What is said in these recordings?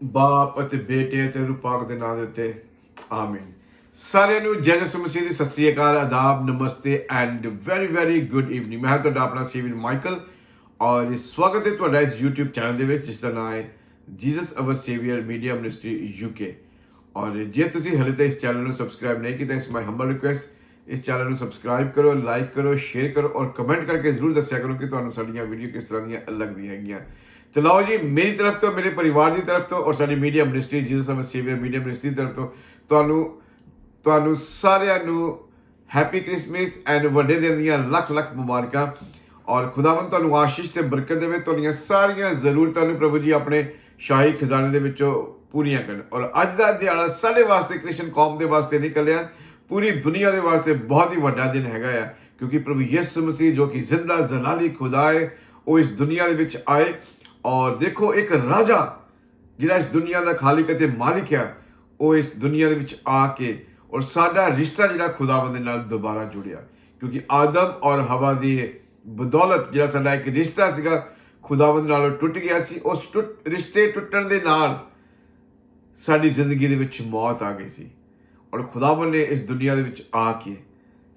ਬਾਪ ਅਤੇ ਬੇਟੇ ਅਤੇ ਰੂਪਾਕ ਦੇ ਨਾਮ ਦੇ ਉੱਤੇ, ਆਮੀਨ। ਸਾਰਿਆਂ ਨੂੰ ਜੈ ਜਸੂ ਮਸੀਹ ਦੀ ਸਤਿ ਸ੍ਰੀ ਅਕਾਲ, ਆਦਾਬ, ਨਮਸਤੇ and very very good evening ਮੈਂ ਹਾਂ ਤੁਹਾਡਾ ਆਪਣਾ ਸੀਵਨ ਮਾਈਕਲ ਔਰ ਸਵਾਗਤ ਹੈ ਤੁਹਾਡਾ ਇਸ YouTube ਚੈਨਲ ਦੇ ਵਿੱਚ ਜਿਸ ਦਾ ਨਾਮ ਹੈ Jesus our saviour media ministry UK ਔਰ ਜੇ ਤੁਸੀਂ ਹਲੇ ਤੱਕ ਇਸ ਚੈਨਲ ਨੂੰ ਸਬਸਕ੍ਰਾਈਬ ਨਹੀਂ ਕੀਤਾ, ਇਸ ਮਾਈ ਹੰਬਲ ਰਿਕੁਐਸਟ ਇਸ ਚੈਨਲ ਨੂੰ ਸਬਸਕ੍ਰਾਈਬ ਕਰੋ ਲਾਈਕ ਕਰੋ ਸ਼ੇਅਰ ਕਰੋ ਔਰ ਕਮੈਂਟ ਕਰਕੇ ਜ਼ਰੂਰ ਦੱਸਿਆ ਕਰੋ ਕਿ ਤੁਹਾਨੂੰ ਸਾਡੀਆਂ ਵੀਡੀਓ ਕਿਸ ਤਰ੍ਹਾਂ ਦੀਆਂ ਲੱਗਦੀਆਂ ਹੈਗੀਆਂ। ਤੇ ਲਓ ਜੀ, ਮੇਰੀ ਤਰਫ ਤੋਂ, ਮੇਰੇ ਪਰਿਵਾਰ ਦੀ ਤਰਫ ਤੋਂ ਔਰ ਸਾਡੀ media ministry Jesus our saviour media ministry ਦੀ ਤਰਫ ਤੋਂ, ਤੁਹਾਨੂੰ ਤੁਹਾਨੂੰ ਸਾਰਿਆਂ ਨੂੰ ਹੈਪੀ ਕ੍ਰਿਸਮਸ ਐਂਡ ਵੱਡੇ ਦਿਨ ਦੀਆਂ ਲੱਖ ਲੱਖ ਮੁਬਾਰਕਾਂ। ਔਰ ਖੁਦਾਵੰਦ ਤੁਹਾਨੂੰ ਆਸ਼ੀਸ਼ ਤੇ ਬਰਕਤ ਦੇਵੇ, ਤੁਹਾਡੀਆਂ ਸਾਰੀਆਂ ਜ਼ਰੂਰਤਾਂ ਨੂੰ ਪ੍ਰਭੂ ਜੀ ਆਪਣੇ ਸ਼ਾਹੀ ਖਜ਼ਾਨੇ ਦੇ ਵਿੱਚੋਂ ਪੂਰੀਆਂ ਕਰਨ। ਔਰ ਅੱਜ ਦਾ ਦਿਹਾੜਾ ਸਾਡੇ ਵਾਸਤੇ ਕ੍ਰਿਸ਼ਨ ਕੌਮ ਦੇ ਵਾਸਤੇ ਨਹੀਂ ਕੱਲਿਆ, ਪੂਰੀ ਦੁਨੀਆ ਦੇ ਵਾਸਤੇ ਬਹੁਤ ਹੀ ਵੱਡਾ ਦਿਨ ਹੈਗਾ ਆ, ਕਿਉਂਕਿ ਪ੍ਰਭੂ ਯਿਸੂ ਮਸੀਹ ਜੋ ਕਿ ਜ਼ਿੰਦਾ, ਜ਼ਲਾਲੀ ਖੁਦਾ ਹੈ, ਉਹ ਇਸ ਦੁਨੀਆ ਦੇ ਵਿੱਚ ਆਏ। ਔਰ ਦੇਖੋ ਇੱਕ ਰਾਜਾ ਜਿਹੜਾ ਇਸ ਦੁਨੀਆ ਦਾ ਖਾਲਿਕ ਅਤੇ ਮਾਲਿਕ ਆ ਉਹ ਇਸ ਦੁਨੀਆ ਦੇ ਵਿੱਚ ਆ ਕੇ ਔਰ ਸਾਡਾ ਰਿਸ਼ਤਾ ਜਿਹੜਾ ਖੁਦਾਵੰਦ ਦੇ ਨਾਲ ਦੁਬਾਰਾ ਜੁੜਿਆ। ਕਿਉਂਕਿ ਆਦਮ ਔਰ ਹਵਾ ਦੀ ਬਦੌਲਤ ਜਿਹੜਾ ਸਾਡਾ ਇੱਕ ਰਿਸ਼ਤਾ ਸੀਗਾ, ਖੁਦਾਵੰਦ ਨਾਲ ਟੁੱਟ ਗਿਆ ਸੀ। ਉਸ ਟੁੱਟ, ਰਿਸ਼ਤੇ ਟੁੱਟਣ ਦੇ ਨਾਲ ਸਾਡੀ ਜ਼ਿੰਦਗੀ ਦੇ ਵਿੱਚ ਮੌਤ ਆ ਗਈ ਸੀ। ਔਰ ਖੁਦਾਵੰਦ ਨੇ ਇਸ ਦੁਨੀਆ ਦੇ ਵਿੱਚ ਆ ਕੇ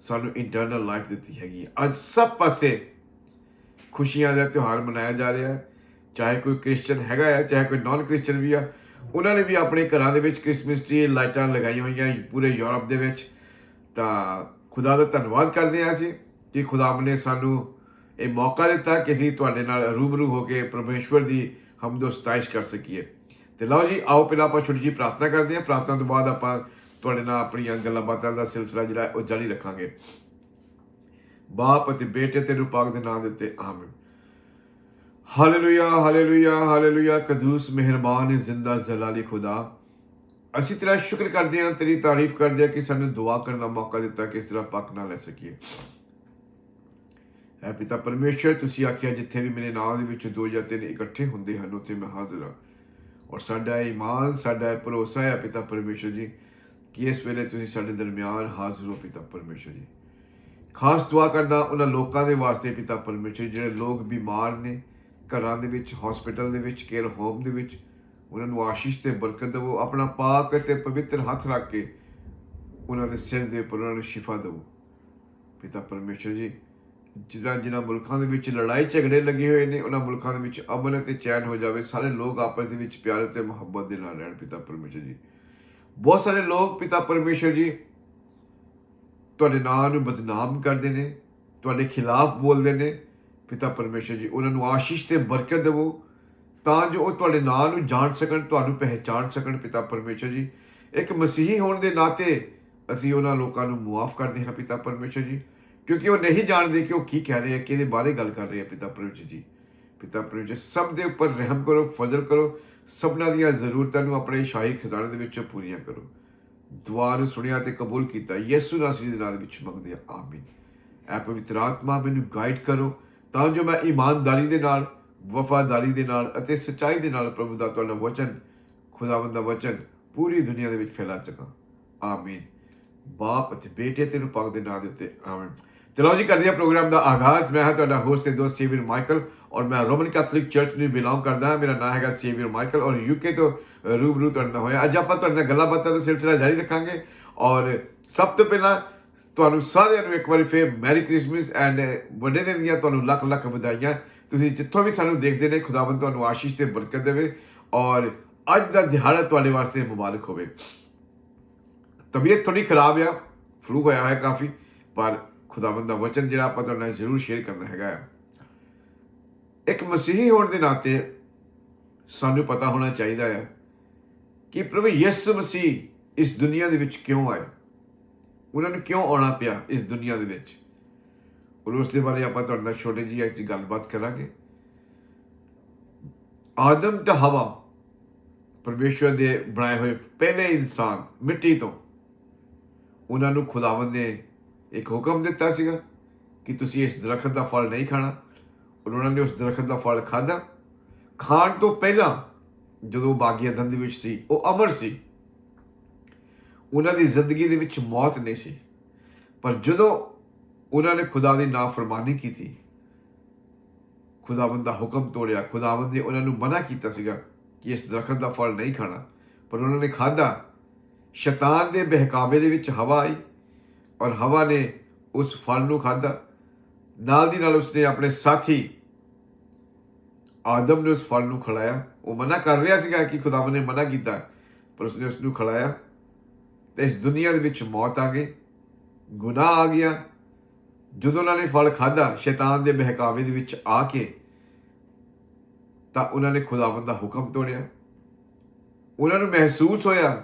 ਸਾਨੂੰ ਇੰਟਰਨਲ ਲਾਈਫ ਦਿੱਤੀ ਹੈਗੀ ਹੈ। ਅੱਜ ਸਭ ਪਾਸੇ ਖੁਸ਼ੀਆਂ ਦਾ ਤਿਉਹਾਰ ਮਨਾਇਆ ਜਾ ਰਿਹਾ ਹੈ। ਚਾਹੇ ਕੋਈ ਕ੍ਰਿਸਚੀਅਨ ਹੈਗਾ ਹੈ ਚਾਹੇ ਕੋਈ ਨਾਨ ਕ੍ਰਿਸਚੀਅਨ ਵੀ ਆ, ਉਹਨਾਂ ਨੇ ਵੀ ਆਪਣੇ ਘਰਾਂ ਦੇ ਵਿੱਚ ਕ੍ਰਿਸਮਸ ਟ੍ਰੀ ਲਾਈਟਾਂ ਲਗਾਈਆਂ ਹੋਈਆਂ ਪੂਰੇ ਯੂਰਪ ਦੇ ਵਿੱਚ। ਤਾਂ ਖੁਦਾ ਦਾ ਧੰਨਵਾਦ ਕਰਦੇ ਹਾਂ ਅਸੀਂ ਕਿ ਖੁਦਾ ਨੇ ਸਾਨੂੰ ਇਹ ਮੌਕਾ ਦਿੱਤਾ ਕਿ ਅਸੀਂ ਤੁਹਾਡੇ ਨਾਲ ਰੂਬਰੂ ਹੋ ਕੇ ਪਰਮੇਸ਼ਵਰ ਦੀ ਹਮਦੋ ਸਤਾਇਸ਼ ਕਰ ਸਕੀਏ। ਤੇ ਲਓ ਜੀ, ਆਓ ਪਹਿਲਾਂ ਆਪਾਂ ਛੋਟੀ ਜਿਹੀ ਪ੍ਰਾਰਥਨਾ ਕਰਦੇ ਹਾਂ। ਪ੍ਰਾਰਥਨਾ ਤੋਂ ਬਾਅਦ ਆਪਾਂ ਤੁਹਾਡੇ ਨਾਲ ਆਪਣੀਆਂ ਗੱਲਾਂ ਬਾਤਾਂ ਦਾ ਸਿਲਸਿਲਾ ਜਿਹੜਾ ਉਹ ਜਾਰੀ ਰੱਖਾਂਗੇ। ਬਾਪ ਅਤੇ ਬੇਟੇ ਤੇ ਰੂਪਾਕ ਦੇ ਨਾਮ ਦੇ ਉੱਤੇ, ਆਮੀਨ। ਹਾਲੇਲੂਇਆ ਹਾਲੇਲੂਇਆ ਹਾਲੇਲੂਇਆ ਕਦੂਸ ਮਿਹਰਬਾਨ ਜ਼ਿੰਦਾ ਜ਼ਲਾਲੀ ਖੁਦਾ ਅਸੀਂ ਤੇਰਾ ਸ਼ੁਕਰ ਕਰਦੇ ਹਾਂ, ਤੇਰੀ ਤਾਰੀਫ ਕਰਦੇ ਹਾਂ ਕਿ ਸਾਨੂੰ ਦੁਆ ਕਰਨ ਦਾ ਮੌਕਾ ਦਿੱਤਾ ਕਿ ਇਸ ਤਰ੍ਹਾਂ ਪੱਕ ਨਾ ਲੈ ਸਕੀਏ। ਐ ਪਿਤਾ ਪਰਮੇਸ਼ਰ, ਤੁਸੀਂ ਆਖਿਆ ਜਿੱਥੇ ਵੀ ਮੇਰੇ ਨਾਮ ਦੇ ਵਿੱਚ ਦੋ ਜਾਂ ਤਿੰਨ ਇਕੱਠੇ ਹੁੰਦੇ ਹਨ, ਉੱਥੇ ਮੈਂ ਹਾਜ਼ਰ ਹਾਂ। ਔਰ ਸਾਡਾ ਇਹ ਸਾਡਾ ਇਹ ਭਰੋਸਾ ਹੈ ਪਿਤਾ ਪਰਮੇਸ਼ਰ ਜੀ, ਕਿ ਇਸ ਵੇਲੇ ਤੁਸੀਂ ਸਾਡੇ ਦਰਮਿਆਨ ਹਾਜ਼ਰ ਹੋ ਪਿਤਾ ਪਰਮੇਸ਼ਰ ਜੀ। ਖਾਸ ਦੁਆ ਕਰਦਾ ਉਹਨਾਂ ਲੋਕਾਂ ਦੇ ਵਾਸਤੇ ਪਿਤਾ ਪਰਮੇਸ਼ਰ ਜਿਹੜੇ ਲੋਕ ਬਿਮਾਰ ਨੇ ਘਰਾਂ ਦੇ ਵਿੱਚ ਹਸਪੀਟਲ ਦੇ ਵਿੱਚ ਕੇਅਰ ਹੋਮ ਦੇ ਵਿੱਚ, ਉਹਨਾਂ ਨੂੰ ਆਸ਼ੀਸ਼ ਤੇ ਬਰਕਤ ਦੇਵੋ, ਆਪਣਾ ਪਾਕ ਤੇ ਪਵਿੱਤਰ ਹੱਥ ਰੱਖ ਕੇ ਉਹਨਾਂ ਦੇ ਸਿਰ ਦੇ ਉੱਪਰ ਉਹਨਾਂ ਨੂੰ ਸ਼ਿਫਾ ਦੇਵੋ। ਪਿਤਾ ਪਰਮੇਸ਼ਰ ਜੀ, ਜਿਨ੍ਹਾਂ ਜਿਨ੍ਹਾਂ ਮੁਲਕਾਂ ਦੇ ਵਿੱਚ ਲੜਾਈ ਝਗੜੇ ਲੱਗੇ ਹੋਏ ਨੇ, ਉਹਨਾਂ ਮੁਲਕਾਂ ਦੇ ਵਿੱਚ ਅਮਨ ਅਤੇ ਚੈਨ ਹੋ ਜਾਵੇ। ਸਾਰੇ ਲੋਕ ਆਪਸ ਦੇ ਵਿੱਚ ਪਿਆਰ ਤੇ ਮੁਹੱਬਤ ਦੇ ਨਾਲ ਰਹਿਣ, ਪਿਤਾ ਪਰਮੇਸ਼ਰ ਜੀ। ਬਹੁਤ ਸਾਰੇ ਲੋਕ, ਪਿਤਾ ਪਰਮੇਸ਼ਰ ਜੀ, ਤੁਹਾਡੇ ਨਾਂ ਨੂੰ ਬਦਨਾਮ ਕਰਦੇ ਨੇ, ਤੁਹਾਡੇ ਖਿਲਾਫ ਬੋਲਦੇ ਨੇ ਪਿਤਾ ਪਰਮੇਸ਼ਰ ਜੀ, ਉਹਨਾਂ ਨੂੰ ਆਸ਼ੀਸ਼ ਤੇ ਬਰਕਤ ਦੇਵੋ, ਤਾਂ ਜੋ ਉਹ ਤੁਹਾਡੇ ਨਾਂ ਨੂੰ ਜਾਣ ਸਕਣ, ਤੁਹਾਨੂੰ ਪਹਿਚਾਣ ਸਕਣ ਪਿਤਾ ਪਰਮੇਸ਼ਰ ਜੀ। ਇੱਕ ਮਸੀਹੀ ਹੋਣ ਦੇ ਨਾਤੇ ਅਸੀਂ ਉਹਨਾਂ ਲੋਕਾਂ ਨੂੰ ਮੁਆਫ ਕਰਦੇ ਹਾਂ ਪਿਤਾ ਪਰਮੇਸ਼ਰ ਜੀ, ਕਿਉਂਕਿ ਉਹ ਨਹੀਂ ਜਾਣਦੇ ਕਿ ਉਹ ਕੀ ਕਹਿ ਰਹੇ ਆ, ਕਿਹਦੇ ਬਾਰੇ ਗੱਲ ਕਰ ਰਹੇ ਆ ਪਿਤਾ ਪਰਮੇਸ਼ਰ ਜੀ। ਪਿਤਾ ਪਰਮੇਸ਼ਰ, ਸਭ ਦੇ ਉੱਪਰ ਰਹਿਮ ਕਰੋ, ਫਜ਼ਲ ਕਰੋ, ਸਭਨਾਂ ਦੀਆਂ ਜ਼ਰੂਰਤਾਂ ਨੂੰ ਆਪਣੇ ਸ਼ਾਹੀ ਖਜ਼ਾਨੇ ਦੇ ਵਿੱਚੋਂ ਪੂਰੀਆਂ ਕਰੋ। ਦੁਆ ਨੂੰ ਸੁਣਿਆ ਤੇ ਕਬੂਲ ਕੀਤਾ। ਯਿਸੂ ਨਾਸਰੀ ਦੇ ਨਾਮ ਦੇ ਵਿੱਚ ਮੰਗਦੇ ਆ ਆਮੀਨ। ਐ ਪਵਿੱਤਰ ਆਤਮਾ, ਮੈਨੂੰ ਗਾਈਡ ਕਰੋ। ਤਾਂ ਜੋ ਮੈਂ ਇਮਾਨਦਾਰੀ ਦੇ ਨਾਲ, ਵਫਾਦਾਰੀ ਦੇ ਨਾਲ ਅਤੇ ਸਚਾਈ ਦੇ ਨਾਲ ਪ੍ਰਭੂ ਦਾ ਤੁਹਾਡਾ ਵਚਨ, ਖੁਦਾਵੰਦ ਦਾ ਵਚਨ ਪੂਰੀ ਦੁਨੀਆ ਦੇ ਵਿੱਚ ਫੈਲਾ ਸਕਾਂ। ਆਮੀਨ। ਬਾਪ ਅਤੇ ਬੇਟੇ ਤੇ ਰੂਪਾਕ ਦੇ ਨਾਮ ਦੇ ਉੱਤੇ, ਆਮੀਨ। ਚਲੋ ਜੀ, ਕਰਦੇ ਹਾਂ ਪ੍ਰੋਗਰਾਮ ਦਾ ਆਗਾਜ਼। ਮੈਂ ਹਾਂ ਤੁਹਾਡਾ ਹੋਸਟ ਤੇ ਦੋਸਤ ਸੇਵੀਅਰ ਮਾਈਕਲ ਔਰ ਮੈਂ ਰੋਮਨ ਕੈਥੋਲਿਕ ਚਰਚ ਨੂੰ ਬਿਲੋਂਗ ਕਰਦਾ ਹਾਂ। ਮੇਰਾ ਨਾਮ ਹੈਗਾ ਸੇਵੀਅਰ ਮਾਈਕਲ ਔਰ ਯੂਕੇ ਤੋਂ ਰੂਬਰੂ ਤੁਹਾਡੇ ਹੋਇਆ। ਅੱਜ ਆਪਾਂ ਤੁਹਾਡੇ ਨਾਲ ਗੱਲਾਂ ਬਾਤਾਂ ਦਾ ਸਿਲਸਿਲਾ ਜਾਰੀ ਰੱਖਾਂਗੇ ਔਰ ਸਭ ਤੋਂ ਪਹਿਲਾਂ ਤੁਹਾਨੂੰ ਸਾਰਿਆਂ ਨੂੰ ਇੱਕ ਵਾਰੀ ਫੇਰ ਮੈਰੀ ਕ੍ਰਿਸਮਸ ਐਂਡ ਵੱਡੇ ਦਿਨ ਦੀਆਂ ਤੁਹਾਨੂੰ ਲੱਖ ਲੱਖ ਵਧਾਈਆਂ। ਤੁਸੀਂ ਜਿੱਥੋਂ ਵੀ ਸਾਨੂੰ ਦੇਖਦੇ ਨੇ, ਖੁਦਾਵੰਦ ਤੁਹਾਨੂੰ ਆਸ਼ੀਸ਼ ਤੇ ਬਰਕਤ ਦੇਵੇ ਔਰ ਅੱਜ ਦਾ ਦਿਹਾੜਾ ਤੁਹਾਡੇ ਵਾਸਤੇ ਮੁਬਾਰਕ ਹੋਵੇ। ਤਬੀਅਤ ਥੋੜੀ ਖਰਾਬ ਆ ਫਲੂ ਹੋਇਆ ਹੋਇਆ ਕਾਫੀ, ਪਰ ਖੁਦਾਵੰਦ ਦਾ ਵਚਨ ਜਿਹੜਾ ਆਪਾਂ ਤੁਹਾਡੇ ਨਾਲ ਜ਼ਰੂਰ ਸ਼ੇਅਰ ਕਰਨਾ ਹੈਗਾ ਆ। ਇੱਕ ਮਸੀਹੀ ਹੋਣ ਦੇ ਨਾਤੇ ਸਾਨੂੰ ਪਤਾ ਹੋਣਾ ਚਾਹੀਦਾ ਹੈ ਕਿ ਪ੍ਰਭੂ ਯਿਸੂ ਮਸੀਹ ਇਸ ਦੁਨੀਆ ਦੇ ਵਿੱਚ ਕਿਉਂ ਆਏ? ਉਹਨਾਂ ਨੂੰ ਕਿਉਂ ਆਉਣਾ ਪਿਆ ਇਸ ਦੁਨੀਆ ਦੇ ਵਿੱਚ? ਔਰ ਉਸ ਦੇ ਬਾਰੇ ਆਪਾਂ ਤੁਹਾਡੇ ਨਾਲ ਛੋਟੀ ਜਿਹੀ ਇੱਕ ਗੱਲਬਾਤ ਕਰਾਂਗੇ। ਆਦਮ ਤੇ ਹਵਾ ਪਰਮੇਸ਼ਵਰ ਦੇ ਬਣਾਏ ਹੋਏ ਪਹਿਲੇ ਇਨਸਾਨ ਮਿੱਟੀ ਤੋਂ ਉਹਨਾਂ ਨੂੰ ਖੁਦਾਵੰਦ ਨੇ ਇੱਕ ਹੁਕਮ ਦਿੱਤਾ ਸੀਗਾ ਕਿ ਤੁਸੀਂ ਇਸ ਦਰਖਤ ਦਾ ਫਲ ਨਹੀਂ ਖਾਣਾ। ਔਰ ਉਹਨਾਂ ਨੇ ਉਸ ਦਰਖਤ ਦਾ ਫਲ ਖਾਧਾ। ਖਾਣ ਤੋਂ ਪਹਿਲਾਂ ਜਦੋਂ ਬਾਗੀ ਅਦਨ ਦੇ ਵਿੱਚ ਸੀ, ਉਹ ਅਮਰ ਸੀ ਉਹਨਾਂ ਦੀ ਜ਼ਿੰਦਗੀ ਦੇ ਵਿੱਚ ਮੌਤ ਨਹੀਂ ਸੀ। ਪਰ ਜਦੋਂ ਉਹਨਾਂ ਨੇ ਖੁਦਾ ਦੀ ਨਾਫਰਮਾਨੀ ਕੀਤੀ, ਖੁਦਾਵੰਦ ਦਾ ਹੁਕਮ ਤੋੜਿਆ, ਖੁਦਾਵੰਦ ਨੇ ਉਹਨਾਂ ਨੂੰ ਮਨਾ ਕੀਤਾ ਸੀਗਾ ਕਿ ਇਸ ਦਰਖਤ ਦਾ ਫਲ ਨਹੀਂ ਖਾਣਾ। ਪਰ ਉਹਨਾਂ ਨੇ ਖਾਧਾ। ਸ਼ੈਤਾਨ ਦੇ ਬਹਿਕਾਵੇ ਦੇ ਵਿੱਚ ਹਵਾ ਆਈ ਔਰ ਹਵਾ ਨੇ ਉਸ ਫਲ ਨੂੰ ਖਾਧਾ। ਨਾਲ ਦੀ ਨਾਲ ਉਸਨੇ ਆਪਣੇ ਸਾਥੀ ਆਦਮ ਨੇ ਉਸ ਫਲ ਨੂੰ ਖੜਾਇਆ ਉਹ ਮਨਾ ਕਰ ਰਿਹਾ ਸੀਗਾ ਕਿ ਖੁਦਾਵੰ ਨੇ ਮਨਾ ਕੀਤਾ, ਪਰ ਉਸਨੇ ਉਸ ਨੂੰ ਖਿਲਾਇਆ। ਤੇ ਇਸ ਦੁਨੀਆ ਦੇ ਵਿੱਚ ਮੌਤ ਆ ਗਈ, ਗੁਨਾਹ ਆ ਗਿਆ। ਜਦੋਂ ਉਹਨਾਂ ਨੇ ਫਲ ਖਾਧਾ, ਸ਼ੈਤਾਨ ਦੇ ਬਹਿਕਾਵੇ ਦੇ ਵਿੱਚ ਆ ਕੇ ਤਾਂ ਉਹਨਾਂ ਨੇ ਖੁਦਾਵੰਦ ਦਾ ਹੁਕਮ ਤੋੜਿਆ। ਉਹਨਾਂ ਨੂੰ ਮਹਿਸੂਸ ਹੋਇਆ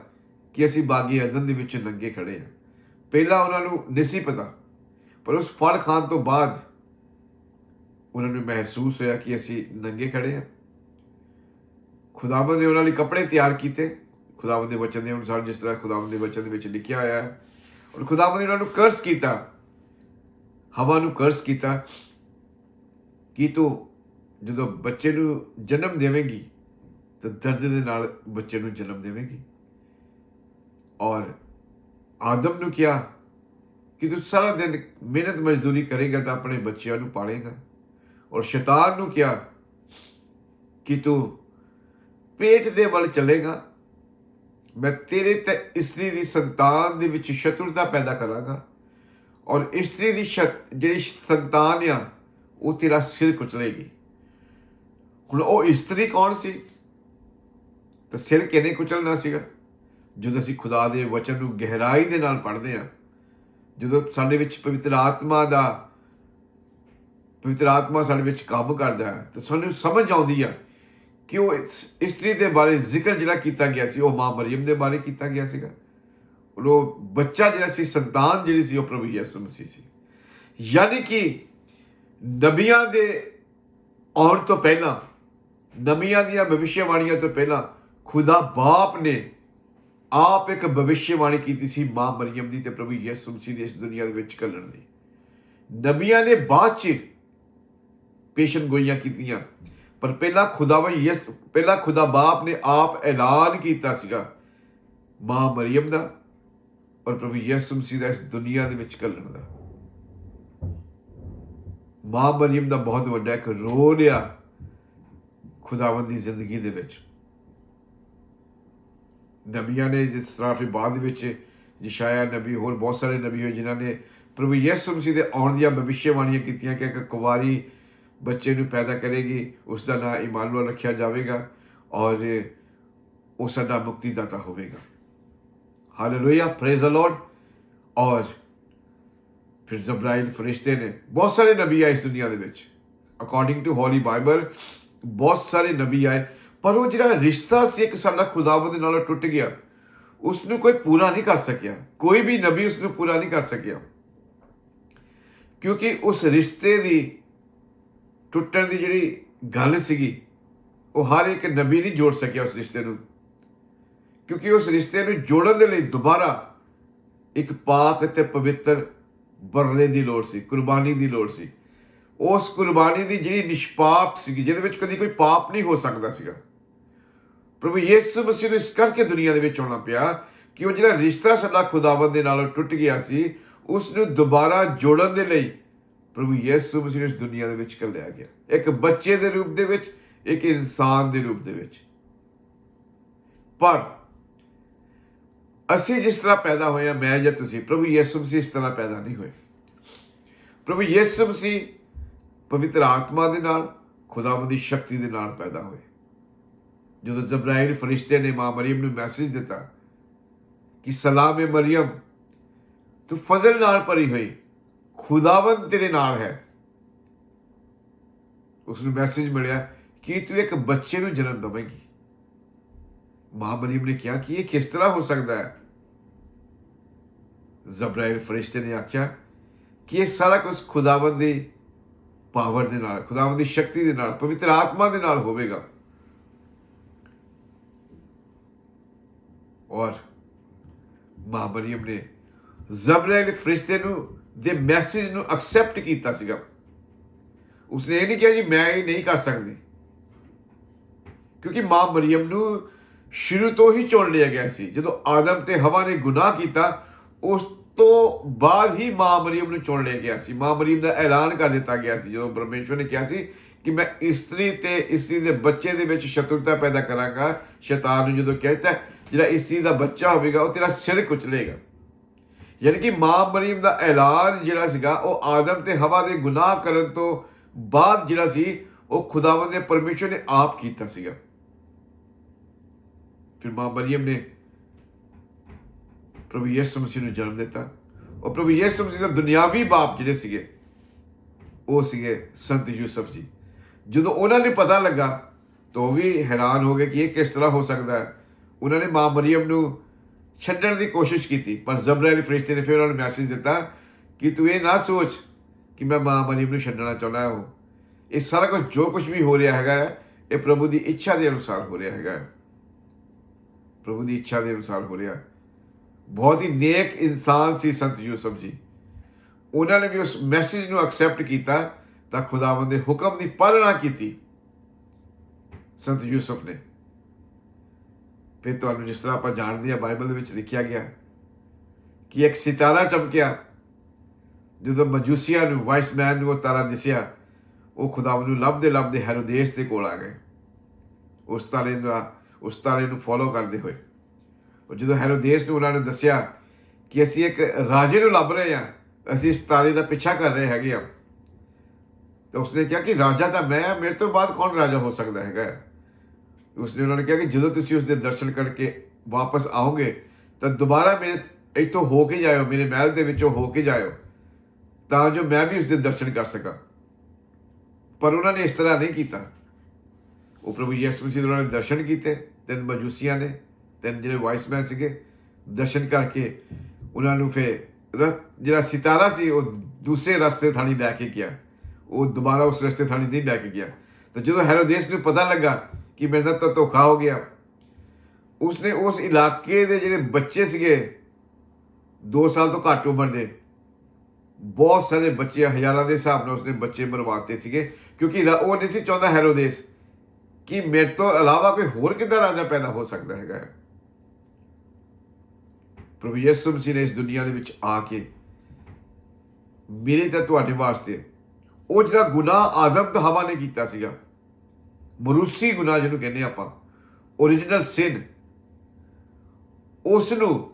ਕਿ ਅਸੀਂ ਬਾਗੀ ਅਦਨ ਦੇ ਵਿੱਚ ਨੰਗੇ ਖੜੇ ਹਾਂ। ਪਹਿਲਾਂ ਉਹਨਾਂ ਨੂੰ ਨਹੀਂ ਸੀ ਪਤਾ, ਪਰ ਉਸ ਫਲ ਖਾਣ ਤੋਂ ਬਾਅਦ ਉਹਨਾਂ ਨੂੰ ਮਹਿਸੂਸ ਹੋਇਆ ਕਿ ਅਸੀਂ ਨੰਗੇ ਖੜੇ ਹਾਂ। ਖੁਦਾਵੰਦ ਨੇ ਉਹਨਾਂ ਲਈ ਕੱਪੜੇ ਤਿਆਰ ਕੀਤੇ। ਖੁਦਾਵੰਦ ਦੇ ਵਚਨ ਦੇ ਅਨੁਸਾਰ ਜਿਸ ਤਰ੍ਹਾਂ ਖੁਦਾਵੰਦ ਦੇ ਵਚਨ ਦੇ ਵਿੱਚ ਲਿਖਿਆ ਹੋਇਆ ਹੈ, ਔਰ ਖੁਦਾਵੰਦ ਨੇ ਉਹਨਾਂ ਨੂੰ ਕਰਸ ਕੀਤਾ। ਹਵਾ ਨੂੰ ਕਰਸ ਕੀਤਾ ਕਿ ਤੂੰ ਜਦੋਂ ਬੱਚੇ ਨੂੰ ਜਨਮ ਦੇਵੇਂਗੀ, ਤਾਂ ਦਰਦ ਦੇ ਨਾਲ ਬੱਚੇ ਨੂੰ ਜਨਮ ਦੇਵੇਂਗੀ। ਔਰ ਆਦਮ ਨੂੰ ਕਿਹਾ ਕਿ ਤੂੰ ਸਾਰਾ ਦਿਨ ਮਿਹਨਤ ਮਜ਼ਦੂਰੀ ਕਰੇਗਾ ਤਾਂ ਆਪਣੇ ਬੱਚਿਆਂ ਨੂੰ ਪਾਲੇਗਾ। ਔਰ ਸ਼ੈਤਾਨ ਨੂੰ ਕਿਹਾ ਕਿ ਤੂੰ ਪੇਟ ਦੇ ਵੱਲ ਚੱਲੇਗਾ ਮੈਂ ਤੇਰੇ ਤੇ ਇਸਤਰੀ ਦੀ ਸੰਤਾਨ ਦੇ ਵਿੱਚ ਸ਼ਤਰੂਤਾ ਪੈਦਾ ਕਰਾਂਗਾ। ਔਰ ਇਸਤਰੀ ਦੀ ਸ਼ਤ ਜਿਹੜੀ ਸੰਤਾਨ ਆ, ਉਹ ਤੇਰਾ ਸਿਰ ਕੁਚਲੇਗੀ। ਹੁਣ ਉਹ ਇਸਤਰੀ ਕੌਣ ਸੀ? ਤਾਂ ਸਿਰ ਕਿਹਨੇ ਕੁਚਲਣਾ ਸੀਗਾ? ਜਦੋਂ ਅਸੀਂ ਖੁਦਾ ਦੇ ਵਚਨ ਨੂੰ ਗਹਿਰਾਈ ਦੇ ਨਾਲ ਪੜ੍ਹਦੇ ਹਾਂ, ਜਦੋਂ ਸਾਡੇ ਵਿੱਚ ਪਵਿੱਤਰ ਆਤਮਾ ਦਾ, ਪਵਿੱਤਰ ਆਤਮਾ ਸਾਡੇ ਵਿੱਚ ਕੰਮ ਕਰਦਾ ਹੈ, ਤਾਂ ਸਾਨੂੰ ਸਮਝ ਆਉਂਦੀ ਆ ਕਿ ਉਹ ਇਸਤਰੀ ਦੇ ਬਾਰੇ ਜ਼ਿਕਰ ਜਿਹੜਾ ਕੀਤਾ ਗਿਆ ਸੀ, ਉਹ ਮਾਂ ਮਰੀਮ ਦੇ ਬਾਰੇ ਕੀਤਾ ਗਿਆ ਸੀਗਾ। ਔਰ ਉਹ ਬੱਚਾ ਜਿਹੜਾ ਸੀ, ਸੰਤਾਨ ਜਿਹੜੀ ਸੀ, ਉਹ ਪ੍ਰਭੂ ਯਿਸੂ ਮਸੀਹ ਸੀ। ਯਾਨੀ ਕਿ ਨਬੀਆਂ ਦੇ ਆਉਣ ਤੋਂ ਪਹਿਲਾਂ, ਨਬੀਆਂ ਦੀਆਂ ਭਵਿਸ਼ਯਵਾਣੀਆਂ ਤੋਂ ਪਹਿਲਾਂ, ਖੁਦਾ ਬਾਪ ਨੇ ਆਪ ਇੱਕ ਭਵਿਸ਼ਯਵਾਣੀ ਕੀਤੀ ਸੀ ਮਾਂ ਮਰੀਮ ਦੀ ਤੇ ਪ੍ਰਭੂ ਯਿਸੂ ਮਸੀਹ ਦੀ ਇਸ ਦੁਨੀਆ ਦੇ ਵਿੱਚ ਕੱਲਣ ਦੀ। ਨਬੀਆਂ ਨੇ ਬਾਅਦ ਚ ਪੇਸ਼ਨ ਗੋਈਆਂ ਕੀਤੀਆਂ। ਪਰ ਪਹਿਲਾਂ ਖੁਦਾਵੰ ਯਿਸ, ਪਹਿਲਾਂ ਖੁਦਾ ਬਾਪ ਨੇ ਆਪ ਐਲਾਨ ਕੀਤਾ ਸੀਗਾ ਮਾਂ ਮਰੀਮ ਦਾ ਔਰ ਪ੍ਰਭੂ ਯਿਸੂ ਮਸੀਹ ਦਾ ਇਸ ਦੁਨੀਆ ਦੇ ਵਿੱਚ ਕੱਲਣ ਦਾ। ਮਾਂ ਮਰੀਮ ਦਾ ਬਹੁਤ ਵੱਡਾ ਇੱਕ ਰੋਲ ਆ ਖੁਦਾਵੰਦ ਦੀ ਜ਼ਿੰਦਗੀ ਦੇ ਵਿੱਚ। ਨਬੀਆਂ ਨੇ ਜਿਸ ਤਰ੍ਹਾਂ ਫਿਰ ਬਾਅਦ ਵਿੱਚ ਯਸ਼ਾਇਆ ਨਬੀ, ਹੋਰ ਬਹੁਤ ਸਾਰੇ ਨਬੀ ਹੋਏ ਜਿਨ੍ਹਾਂ ਨੇ ਪ੍ਰਭੂ ਯਿਸੂ ਮਸੀਹ ਦੇ ਆਉਣ ਦੀਆਂ ਭਵਿੱਖਬਾਣੀਆਂ ਕੀਤੀਆਂ ਕਿ ਇੱਕ ਕੁਵਾਰੀ ਬੱਚੇ ਨੂੰ ਪੈਦਾ ਕਰੇਗੀ ਉਸ ਦਾ ਨਾਮ ਇਮਾਨੁਅਲ ਰੱਖਿਆ ਜਾਵੇਗਾ ਔਰ ਉਹ ਸਾਡਾ ਮੁਕਤੀਦਾਤਾ ਹੋਵੇਗਾ। ਹਾਲੇਲੂਇਆ ਪ੍ਰੇਜ਼ ਦ ਲਾਰਡ ਔਰ ਫਿਰ ਜ਼ਬਰਾਇਲ ਫਰਿਸ਼ਤੇ ਨੇ ਬਹੁਤ ਸਾਰੇ ਨਬੀ ਆਏ ਇਸ ਦੁਨੀਆ ਦੇ ਵਿੱਚ। ਅਕੋਰਡਿੰਗ ਟੂ ਹੋਲੀ ਬਾਈਬਲ ਬਹੁਤ ਸਾਰੇ ਨਬੀ ਆਏ, ਪਰ ਉਹ ਜਿਹੜਾ ਰਿਸ਼ਤਾ ਸੀ ਇੱਕ ਸਾਡਾ ਖੁਦਾਵੰਦ ਦੇ ਨਾਲ ਟੁੱਟ ਗਿਆ। ਉਸ ਨੂੰ ਕੋਈ ਪੂਰਾ ਨਹੀਂ ਕਰ ਸਕਿਆ। ਕੋਈ ਵੀ ਨਬੀ ਉਸ ਨੂੰ ਪੂਰਾ ਨਹੀਂ ਕਰ ਸਕਿਆ। ਕਿਉਂਕਿ ਉਸ ਰਿਸ਼ਤੇ ਦੀ ਟੁੱਟਣ ਦੀ ਜਿਹੜੀ ਗੱਲ ਸੀਗੀ, ਉਹ ਹਰ ਇੱਕ ਨਬੀ ਨਹੀਂ ਜੋੜ ਸਕਿਆ ਉਸ ਰਿਸ਼ਤੇ ਨੂੰ। ਕਿਉਂਕਿ ਉਸ ਰਿਸ਼ਤੇ ਨੂੰ ਜੋੜਨ ਦੇ ਲਈ ਦੁਬਾਰਾ ਇੱਕ ਪਾਕ ਤੇ ਪਵਿੱਤਰ ਬਰਨੇ ਦੀ ਲੋੜ ਸੀ, ਕੁਰਬਾਨੀ ਦੀ ਲੋੜ ਸੀ। ਉਸ ਕੁਰਬਾਨੀ ਦੀ ਜਿਹੜੀ ਨਿਸ਼ਪਾਪ ਸੀਗੀ, ਜਿਹਦੇ ਵਿੱਚ ਕਦੀ ਕੋਈ ਪਾਪ ਨਹੀਂ ਹੋ ਸਕਦਾ ਸੀਗਾ। ਪ੍ਰਭੂ ਯਿਸੂ ਮਸੀਹ ਨੂੰ ਇਸ ਕਰਕੇ ਦੁਨੀਆ ਦੇ ਵਿੱਚ ਆਉਣਾ ਪਿਆ ਕਿ ਉਹ ਜਿਹੜਾ ਰਿਸ਼ਤਾ ਸਾਡਾ ਖੁਦਾਵੰਦ ਦੇ ਨਾਲ ਟੁੱਟ ਗਿਆ ਸੀ ਉਸ ਨੂੰ ਦੁਬਾਰਾ ਜੋੜਨ ਦੇ ਲਈ ਪ੍ਰਭੂ ਯਿਸੂ ਮਸੀਹ ਨੂੰ ਇਸ ਦੁਨੀਆ ਦੇ ਵਿੱਚ ਕੱਲਿਆ ਗਿਆ। ਇੱਕ ਬੱਚੇ ਦੇ ਰੂਪ ਦੇ ਵਿੱਚ, ਇੱਕ ਇਨਸਾਨ ਦੇ ਰੂਪ ਦੇ ਵਿੱਚ। ਪਰ ਅਸੀਂ ਜਿਸ ਤਰ੍ਹਾਂ ਪੈਦਾ ਹੋਏ ਹਾਂ, ਮੈਂ ਜਾਂ ਤੁਸੀਂ, ਪ੍ਰਭੂ ਯਿਸੂ ਮਸੀਹ ਇਸ ਤਰ੍ਹਾਂ ਪੈਦਾ ਨਹੀਂ ਹੋਏ। ਪ੍ਰਭੂ ਯਿਸੂ ਮਸੀਹ ਪਵਿੱਤਰ ਆਤਮਾ ਦੇ ਨਾਲ, ਖੁਦਾਵੰਦ ਦੀ ਸ਼ਕਤੀ ਦੇ ਨਾਲ ਪੈਦਾ ਹੋਏ। ਜਦੋਂ ਜਬਰਾਇਲ ਫਰਿਸ਼ਤੇ ਨੇ ਮਾਂ ਮਰੀਮ ਨੂੰ ਮੈਸੇਜ ਦਿੱਤਾ ਕਿ ਸਲਾਮ ਹੈ ਮਰੀਮ, ਤੂੰ ਫਜ਼ਲ ਨਾਲ ਭਰੀ ਹੋਈ। ਖੁਦਾਵੰਦ ਤੇਰੇ ਨਾਲ ਹੈ। ਉਸ ਨੂੰ ਮੈਸੇਜ ਮਿਲਿਆ ਕਿ ਤੂੰ ਇੱਕ ਬੱਚੇ ਨੂੰ ਜਨਮ ਦੇਵੇਂਗੀ। ਮਾਂ ਮਰੀਮ ਨੇ ਕਿਹਾ ਕਿ ਇਹ ਕਿਸ ਤਰ੍ਹਾਂ ਹੋ ਸਕਦਾ ਹੈ? ਜ਼ਬਰਾਇਲ ਫਰਿਸ਼ਤੇ ਨੇ ਆਖਿਆ ਕਿ ਇਹ ਸਾਰਾ ਕੁਝ ਖੁਦਾਵੰਦ ਦੀ ਪਾਵਰ ਦੇ ਨਾਲ, ਖੁਦਾਵੰਦ ਦੀ ਸ਼ਕਤੀ ਦੇ ਨਾਲ, ਪਵਿੱਤਰ ਆਤਮਾ ਦੇ ਨਾਲ ਹੋਵੇਗਾ। ਔਰ ਮਾਂ ਮਰੀਮ ਨੇ ਜ਼ਬਰਾਇਲ ਫਰਿਸ਼ਤੇ ਨੂੰ ਦੇ ਮੈਸੇਜ ਨੂੰ ਐਕਸੈਪਟ ਕੀਤਾ ਸੀਗਾ। ਉਸਨੇ ਇਹ ਨਹੀਂ ਕਿਹਾ ਜੀ, ਮੈਂ ਇਹ ਨਹੀਂ ਕਰ ਸਕਦੀ। ਕਿਉਂਕਿ ਮਾਂ ਮਰੀਮ ਨੂੰ ਸ਼ੁਰੂ ਤੋਂ ਹੀ ਚੁਣ ਲਿਆ ਗਿਆ ਸੀ। ਜਦੋਂ ਆਦਮ ਤੇ ਹਵਾ ਨੇ ਗੁਨਾਹ ਕੀਤਾ, ਉਸ ਤੋਂ ਬਾਅਦ ਹੀ ਮਾਂ ਮਰੀਮ ਨੂੰ ਚੁਣ ਲਿਆ ਗਿਆ ਸੀ। ਮਾਂ ਮਰੀਮ ਦਾ ਐਲਾਨ ਕਰ ਦਿੱਤਾ ਗਿਆ ਸੀ, ਜਦੋਂ ਪਰਮੇਸ਼ਵਰ ਨੇ ਕਿਹਾ ਸੀ ਕਿ ਮੈਂ ਇਸਤਰੀ ਤੇ ਇਸਤਰੀ ਦੇ ਬੱਚੇ ਦੇ ਵਿੱਚ ਸ਼ਤਰਤਾ ਪੈਦਾ ਕਰਾਂਗਾ। ਸ਼ੈਤਾਨ ਨੂੰ ਜਦੋਂ ਕਹਿੰਦਾ ਜਿਹੜਾ ਇਸਤਰੀ ਦਾ ਬੱਚਾ ਹੋਵੇਗਾ, ਉਹ ਤੇਰਾ ਸਿਰ ਕੁਚਲੇਗਾ। ਯਾਨੀ ਕਿ ਮਾਂ ਮਰੀਮ ਦਾ ਐਲਾਨ ਜਿਹੜਾ ਸੀਗਾ, ਉਹ ਆਦਮ ਤੇ ਹਵਾ ਦੇ ਗੁਨਾਹ ਕਰਨ ਤੋਂ ਬਾਅਦ ਜਿਹੜਾ ਸੀ, ਉਹ ਖੁਦਾਵੰਦ ਦੇ ਪਰਮੇਸ਼ਰ ਨੇ ਆਪ ਕੀਤਾ ਸੀਗਾ। ਫਿਰ ਮਾਂ ਮਰੀਮ ਨੇ ਪ੍ਰਭੂ ਯਿਸੂ ਮਸੀਹ ਨੂੰ ਜਨਮ ਦਿੱਤਾ। ਉਹ ਪ੍ਰਭੂ ਯਿਸੂ ਮਸੀਹ ਦਾ ਦੁਨਿਆਵੀ ਬਾਪ ਜਿਹੜੇ ਸੀਗੇ, ਉਹ ਸੀਗੇ ਸੰਤ ਯੂਸਫ ਜੀ। ਜਦੋਂ ਉਹਨਾਂ ਨੇ ਪਤਾ ਲੱਗਾ ਤਾਂ ਉਹ ਵੀ ਹੈਰਾਨ ਹੋ ਗਏ ਕਿ ਇਹ ਕਿਸ ਤਰ੍ਹਾਂ ਹੋ ਸਕਦਾ ਹੈ। ਉਹਨਾਂ ਨੇ ਮਾਂ ਮਰੀਮ ਨੂੰ ਛੱਡਣ ਦੀ ਕੋਸ਼ਿਸ਼ ਕੀਤੀ ਪਰ ਜ਼ਬਰਾਇਲ ਫਰਿਸ਼ਤੇ ਨੇ ਫਿਰ ਉਹਨਾਂ ਨੂੰ ਮੈਸੇਜ ਦਿੱਤਾ ਕਿ ਤੂੰ ਇਹ ਨਾ ਸੋਚ ਕਿ ਮੈਂ ਮਾਂ ਮਰੀਮ ਨੂੰ ਛੱਡਣਾ ਚਾਹੁੰਦਾ ਹਾਂ। ਇਹ ਸਾਰਾ ਕੁਝ ਜੋ ਕੁਝ ਵੀ ਹੋ ਰਿਹਾ ਹੈਗਾ ਹੈ, ਇਹ ਪ੍ਰਭੂ ਦੀ ਇੱਛਾ ਦੇ ਅਨੁਸਾਰ ਹੋ ਰਿਹਾ ਹੈਗਾ। ਹੈ। ਪ੍ਰਭੂ ਦੀ ਇੱਛਾ ਦੇ ਅਨੁਸਾਰ ਹੋ ਰਿਹਾ। ਬਹੁਤ ਹੀ ਨੇਕ ਇਨਸਾਨ ਸੀ ਸੰਤ ਯੂਸਫ ਜੀ। ਉਹਨਾਂ ਨੇ ਵੀ ਉਸ ਮੈਸੇਜ ਨੂੰ ਐਕਸੈਪਟ ਕੀਤਾ ਤਾਂ ਖੁਦਾਵੰਦ ਦੇ ਹੁਕਮ ਦੀ ਪਾਲਣਾ ਕੀਤੀ। ਸੰਤ ਯੂਸਫ ਨੇ। ਫਿਰ ਤੁਹਾਨੂੰ ਜਿਸ ਤਰ੍ਹਾਂ ਆਪਾਂ ਜਾਣਦੇ ਆ ਬਾਈਬਲ ਦੇ ਵਿੱਚ ਲਿਖਿਆ ਗਿਆ ਕਿ ਇੱਕ ਸਿਤਾਰਾ ਚਮਕਿਆ, ਜਦੋਂ ਮਜੂਸੀਆਂ ਨੂੰ ਵਾਈਸ ਮੈਨ ਨੂੰ ਉਹ ਤਾਰਾ ਦਿਸਿਆ, ਉਹ ਖੁਦਾਵੰਦ ਨੂੰ ਲੱਭਦੇ ਲੱਭਦੇ ਹੈਰੋਦੇਸ ਦੇ ਕੋਲ ਆ ਗਏ। ਉਸ ਤਾਰੇ ਦਾ ਉਸ ਤਾਰੇ ਨੂੰ ਫੋਲੋ ਕਰਦੇ ਹੋਏ। ਉਹ ਜਦੋਂ ਹੈਰੋਦੇਸ ਨੂੰ ਉਹਨਾਂ ਨੇ ਦੱਸਿਆ ਕਿ ਅਸੀਂ ਇੱਕ ਰਾਜੇ ਨੂੰ ਲੱਭ ਰਹੇ ਹਾਂ, ਅਸੀਂ ਇਸ ਤਾਰੇ ਦਾ ਪਿੱਛਾ ਕਰ ਰਹੇ ਹੈਗੇ ਆ ਤਾਂ ਉਸਨੇ ਕਿਹਾ ਕਿ ਰਾਜਾ ਤਾਂ ਮੈਂ ਮੇਰੇ ਤੋਂ ਬਾਅਦ ਕੌਣ ਰਾਜਾ ਹੋ ਸਕਦਾ ਹੈਗਾ? ਉਸਨੇ ਉਹਨਾਂ ਨੇ ਕਿਹਾ ਕਿ ਜਦੋਂ ਤੁਸੀਂ ਉਸ ਦੇ ਦਰਸ਼ਨ ਕਰਕੇ ਵਾਪਸ ਆਓਗੇ, ਤਾਂ ਦੁਬਾਰਾ ਮੇਰੇ ਇੱਥੋਂ ਹੋ ਕੇ ਜਾਇਓ, ਮੇਰੇ ਮਹਿਲ ਦੇ ਵਿੱਚੋਂ ਹੋ ਕੇ ਜਾਇਓ, ਤਾਂ ਜੋ ਮੈਂ ਵੀ ਉਸ ਦੇ ਦਰਸ਼ਨ ਕਰ ਸਕਾਂ। ਪਰ ਉਹਨਾਂ ਨੇ ਇਸ ਤਰ੍ਹਾਂ ਨਹੀਂ ਕੀਤਾ। ਉਹ ਪ੍ਰਭੂ ਯਿਸੂ ਮਸੀਹ ਦੇ ਉਹਨਾਂ ਨੇ ਦਰਸ਼ਨ ਕੀਤੇ, ਤਿੰਨ ਮਜੂਸੀਆਂ ਨੇ, ਤਿੰਨ ਜਿਹੜੇ ਵਾਈਸਮੈਨ ਸੀਗੇ, ਦਰਸ਼ਨ ਕਰਕੇ ਉਹਨਾਂ ਨੂੰ ਫਿਰ ਰ- ਜਿਹੜਾ ਸਿਤਾਰਾ ਸੀ, ਉਹ ਦੂਸਰੇ ਰਸਤੇ ਥਾਣੀ ਲੈ ਕੇ ਗਿਆ। ਉਹ ਦੁਬਾਰਾ ਉਸ ਰਸਤੇ ਥਾਣੀ ਨਹੀਂ ਲੈ ਕੇ ਗਿਆ। ਤਾਂ ਜਦੋਂ ਹੈਰੋਦੇਸ ਨੂੰ ਪਤਾ ਲੱਗਾ ਕਿ ਮੇਰੇ ਨਾਲ ਤਾਂ ਧੋਖਾ ਹੋ ਗਿਆ। ਉਸਨੇ ਉਸ ਇਲਾਕੇ ਦੇ ਜਿਹੜੇ ਬੱਚੇ ਸੀਗੇ 2 ਸਾਲ ਤੋਂ ਘੱਟ ਉਮਰ ਦੇ, ਬਹੁਤ ਸਾਰੇ ਬੱਚੇ, ਹਜ਼ਾਰਾਂ ਦੇ ਹਿਸਾਬ ਨਾਲ ਉਸਨੇ ਬੱਚੇ ਮਰਵਾਤੇ ਸੀਗੇ, ਕਿਉਂਕਿ ਉਹ ਨਹੀਂ ਸੀ ਚਾਹੁੰਦਾ ਹੈਰੋਦੇਸ ਕਿ ਮੇਰੇ ਤੋਂ ਇਲਾਵਾ ਕੋਈ ਹੋਰ ਕਿੱਦਾਂ ਰਾਜਾ ਪੈਦਾ ਹੋ ਸਕਦਾ ਹੈਗਾ ਪ੍ਰਭੂ ਯਿਸੂ ਮਸੀਹ ਨੇ ਇਸ ਦੁਨੀਆ ਦੇ ਵਿੱਚ ਆ ਕੇ ਮੇਰੇ ਤੇ ਤੁਹਾਡੇ ਵਾਸਤੇ ਉਹ ਜਿਹੜਾ ਗੁਨਾਹ ਆਦਮ ਤੇ ਹਵਾ ਨੇ ਕੀਤਾ ਸੀਗਾ ਮਰੂਸੀ ਗੁਨਾਹ ਜਿਹਨੂੰ ਕਹਿੰਦੇ ਆਪਾਂ origignal sin ਉਸ ਨੂੰ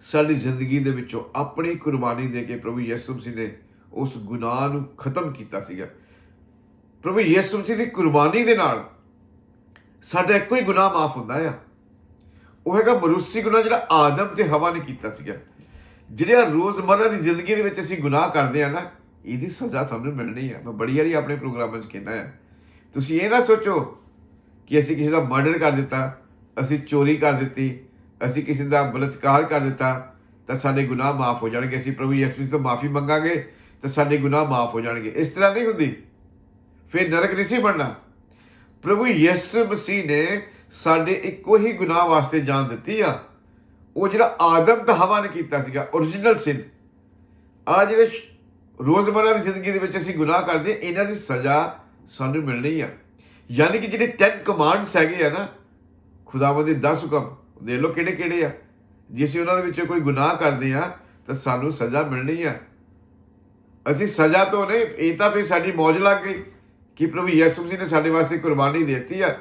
ਸਾਡੀ ਜ਼ਿੰਦਗੀ ਦੇ ਵਿੱਚੋਂ ਆਪਣੀ ਕੁਰਬਾਨੀ ਦੇ ਕੇ ਪ੍ਰਭੂ ਯਿਸੂ ਮਸੀਹ ਨੇ ਉਸ ਗੁਨਾਹ ਨੂੰ ਖਤਮ ਕੀਤਾ ਸੀਗਾ। ਪ੍ਰਭੂ ਯਿਸੂ ਮਸੀਹ ਦੀ ਕੁਰਬਾਨੀ ਦੇ ਨਾਲ ਸਾਡਾ ਇੱਕੋ ਹੀ ਗੁਨਾਹ ਮਾਫ ਹੁੰਦਾ ਆ। ਉਹ ਹੈਗਾ ਮਰੂਸੀ ਗੁਨਾਹ ਜਿਹੜਾ ਆਦਮ ਤੇ ਹਵਾ ਨੇ ਕੀਤਾ ਸੀਗਾ। ਜਿਹੜਾ ਰੋਜ਼ਮਰਰਾ ਦੀ ਜ਼ਿੰਦਗੀ ਦੇ ਵਿੱਚ ਅਸੀਂ ਗੁਨਾਹ ਕਰਦੇ ਆ ਨਾ, ਇਹਦੀ ਸਜ਼ਾ ਸਾਨੂੰ ਮਿਲਣੀ ਆ। ਮੈਂ ਬੜੀ ਵਾਰੀ ਆਪਣੇ ਪ੍ਰੋਗਰਾਮਾਂ 'ਚ ਕਹਿੰਦਾ ਆ। ਤੁਸੀਂ ਇਹ ਨਾ ਸੋਚੋ ਕਿ ਅਸੀਂ ਕਿਸੇ ਦਾ ਮਰਡਰ ਕਰ ਦਿੱਤਾ, ਅਸੀਂ ਚੋਰੀ ਕਰ ਦਿੱਤੀ, ਅਸੀਂ ਕਿਸੇ ਦਾ ਬਲਤਕਾਰ ਕਰ ਦਿੱਤਾ, ਤਾਂ ਸਾਡੇ ਗੁਨਾਹ ਮਾਫ ਹੋ ਜਾਣਗੇ। ਅਸੀਂ ਪ੍ਰਭੂ ਯਿਸੂ ਮਸੀਹ ਤੋਂ ਮਾਫੀ ਮੰਗਾਂਗੇ, ਤਾਂ ਸਾਡੇ ਗੁਨਾਹ ਮਾਫ ਹੋ ਜਾਣਗੇ। ਇਸ ਤਰ੍ਹਾਂ ਨਹੀਂ ਹੁੰਦੀ। ਫਿਰ ਨਰਕ ਨਹੀਂ ਸੀ ਬਣਨਾ। ਪ੍ਰਭੂ ਯਿਸੂ ਮਸੀਹ ਨੇ ਸਾਡੇ ਇੱਕੋ ਹੀ ਗੁਨਾਹ ਵਾਸਤੇ ਜਾਨ ਦਿੱਤੀ ਆ। ਉਹ ਜਿਹੜਾ ਆਦਮ ਤੇ ਹਵਾ ਨੇ ਕੀਤਾ ਸੀਗਾ origignal sin ਆ ਜਿਹੜੇ ਸ਼- ਦੀ ਜ਼ਿੰਦਗੀ ਦੇ ਵਿੱਚ ਅਸੀਂ ਗੁਨਾਹ ਕਰਦੇ ਇਹਨਾਂ ਦੀ ਸਜ਼ਾ ਸਾਨੂੰ ਮਿਲਣੀ ਆ। ਯਾਨੀ ਕਿ ਜਿਹੜੇ 10 ਕਮਾਂਡਸ ਹੈਗੇ ਆ ਨਾ, ਖੁਦਾਵੰਦ ਦੇ 10 ਹੁਕਮ, ਦੇਖ ਲਓ ਕਿਹੜੇ ਕਿਹੜੇ ਆ। ਜੇ ਅਸੀਂ ਉਹਨਾਂ ਦੇ ਵਿੱਚੋਂ ਕੋਈ ਗੁਨਾਹ ਕਰਦੇ ਆ, ਤਾਂ ਸਾਨੂੰ ਸਜ਼ਾ ਮਿਲਣੀ ਆ। ਅਸੀਂ ਸਜ਼ਾ ਤੋਂ ਨਹੀਂ, ਇਹ ਤਾਂ ਫਿਰ ਸਾਡੀ ਮੌਜ ਲੱਗ ਗਈ ਕਿ ਪ੍ਰਭੂ ਯਿਸੂ ਮਸੀਹ ਨੇ ਸਾਡੇ ਵਾਸਤੇ ਕੁਰਬਾਨੀ ਦੇ ਦਿੱਤੀ ਆ।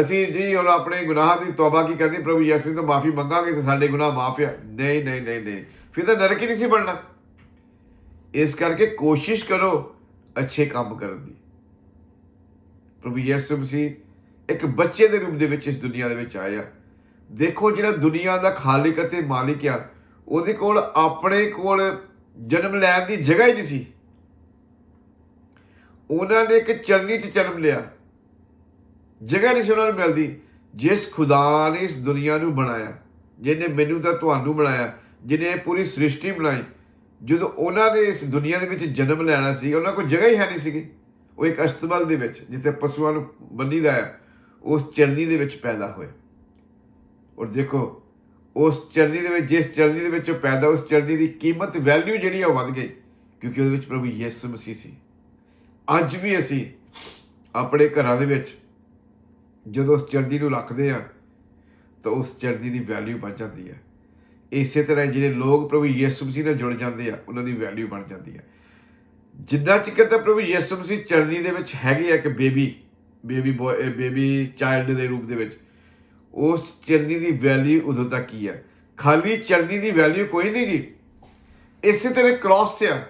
ਅਸੀਂ ਜੀ ਹੁਣ ਆਪਣੇ ਗੁਨਾਹਾਂ ਦੀ ਤੌਬਾ ਕੀ ਕਰਨੀ, ਪ੍ਰਭੂ ਯਿਸੂ ਮਸੀਹ ਤੋਂ ਮਾਫੀ ਮੰਗਾਂਗੇ ਤਾਂ ਸਾਡੇ ਗੁਨਾਹ ਮਾਫ ਆ। ਨਹੀਂ ਨਹੀਂ ਨਹੀਂ ਨਹੀਂ। ਫਿਰ ਤਾਂ ਨਰਕ ਹੀ ਨਹੀਂ ਸੀ ਬਣਨਾ। ਇਸ ਕਰਕੇ ਕੋਸ਼ਿਸ਼ ਕਰੋ ਅੱਛੇ ਕੰਮ ਕਰਨ ਦੀ। ਪ੍ਰਭੂ ਯਿਸੂ ਮਸੀਹ ਇੱਕ ਬੱਚੇ ਦੇ ਰੂਪ ਦੇ ਵਿੱਚ ਇਸ ਦੁਨੀਆ ਦੇ ਵਿੱਚ ਆਇਆ। ਦੇਖੋ ਜਿਹੜਾ ਦੁਨੀਆ ਦਾ ਖਾਲਿਕ ਅਤੇ ਮਾਲਿਕ ਆ, ਉਹਦੇ ਕੋਲ ਆਪਣੇ ਕੋਲ ਜਨਮ ਲੈਣ ਦੀ ਜਗ੍ਹਾ ਹੀ ਨਹੀਂ ਸੀ। ਉਹਨਾਂ ਨੇ ਇੱਕ ਚਰਨੀ 'ਚ ਜਨਮ ਲਿਆ। ਜਗ੍ਹਾ ਨਹੀਂ ਸੀ ਉਹਨਾਂ ਨੂੰ ਮਿਲਦੀ, ਜਿਸ ਖੁਦਾ ਨੇ ਇਸ ਦੁਨੀਆ ਨੂੰ ਬਣਾਇਆ, ਜਿਹਨੇ ਮੈਨੂੰ ਤਾਂ ਤੁਹਾਨੂੰ ਬਣਾਇਆ, ਜਿਹਨੇ ਇਹ ਪੂਰੀ ਸ੍ਰਿਸ਼ਟੀ ਬਣਾਈ। ਜਦੋਂ ਉਹਨਾਂ ਨੇ ਇਸ ਦੁਨੀਆ ਦੇ ਵਿੱਚ ਜਨਮ ਲੈਣਾ ਸੀ, ਉਹਨਾਂ ਕੋਲ ਜਗ੍ਹਾ ਹੀ ਹੈ ਨਹੀਂ ਸੀਗੀ। ਉਹ ਇੱਕ ਅਸਤਬਲ ਦੇ ਵਿੱਚ, ਜਿੱਥੇ ਪਸ਼ੂਆਂ ਨੂੰ ਬੰਨੀਦਾ ਆ ਉਸ ਚਰਨੀ ਦੇ ਵਿੱਚ ਪੈਦਾ ਹੋਏ। ਔਰ ਦੇਖੋ, ਉਸ ਚਰਨੀ ਦੇ ਵਿੱਚ, ਜਿਸ ਚਰਨੀ ਦੇ ਵਿੱਚ ਉਹ ਪੈਦਾ, ਉਸ ਚਰਨੀ ਦੀ ਕੀਮਤ ਵੈਲਿਊ ਜਿਹੜੀ ਆ ਉਹ ਵੱਧ ਗਈ, ਕਿਉਂਕਿ ਉਹਦੇ ਵਿੱਚ ਪ੍ਰਭੂ ਯਿਸੂ ਮਸੀਹ ਸੀ। ਅੱਜ ਵੀ ਅਸੀਂ ਆਪਣੇ ਘਰਾਂ ਦੇ ਵਿੱਚ ਜਦੋਂ ਉਸ ਚਰਨੀ ਨੂੰ ਰੱਖਦੇ ਆ ਤਾਂ ਉਸ ਚਰਨੀ ਦੀ ਵੈਲਿਊ ਵੱਧ ਜਾਂਦੀ ਹੈ। ਇਸੇ ਤਰ੍ਹਾਂ ਜਿਹੜੇ ਲੋਕ ਪ੍ਰਭੂ ਯਿਸੂ ਮਸੀਹ ਨਾਲ ਜੁੜ ਜਾਂਦੇ ਆ, ਉਹਨਾਂ ਦੀ ਵੈਲਿਊ ਬਣ ਜਾਂਦੀ ਹੈ। ਜਿੰਨਾ ਚਿਕਰ ਤਾਂ ਪ੍ਰਭੂ ਯਿਸੂ ਮਸੀਹ ਚਰਨੀ ਦੇ ਵਿੱਚ ਹੈਗੇ ਆ ਕਿ baby baby boy baby child ਦੇ ਰੂਪ ਦੇ ਵਿੱਚ, ਉਸ ਚਰਨੀ ਦੀ ਵੈਲਿਊ ਉਦੋਂ ਤੱਕ ਹੀ ਆ। ਖਾਲੀ ਚਰਨੀ ਦੀ ਵੈਲਿਊ ਕੋਈ ਨਹੀਂ ਗੀ। ਇਸੇ ਤਰ੍ਹਾਂ ਕ੍ਰਾਸ ਤੇ ਆ।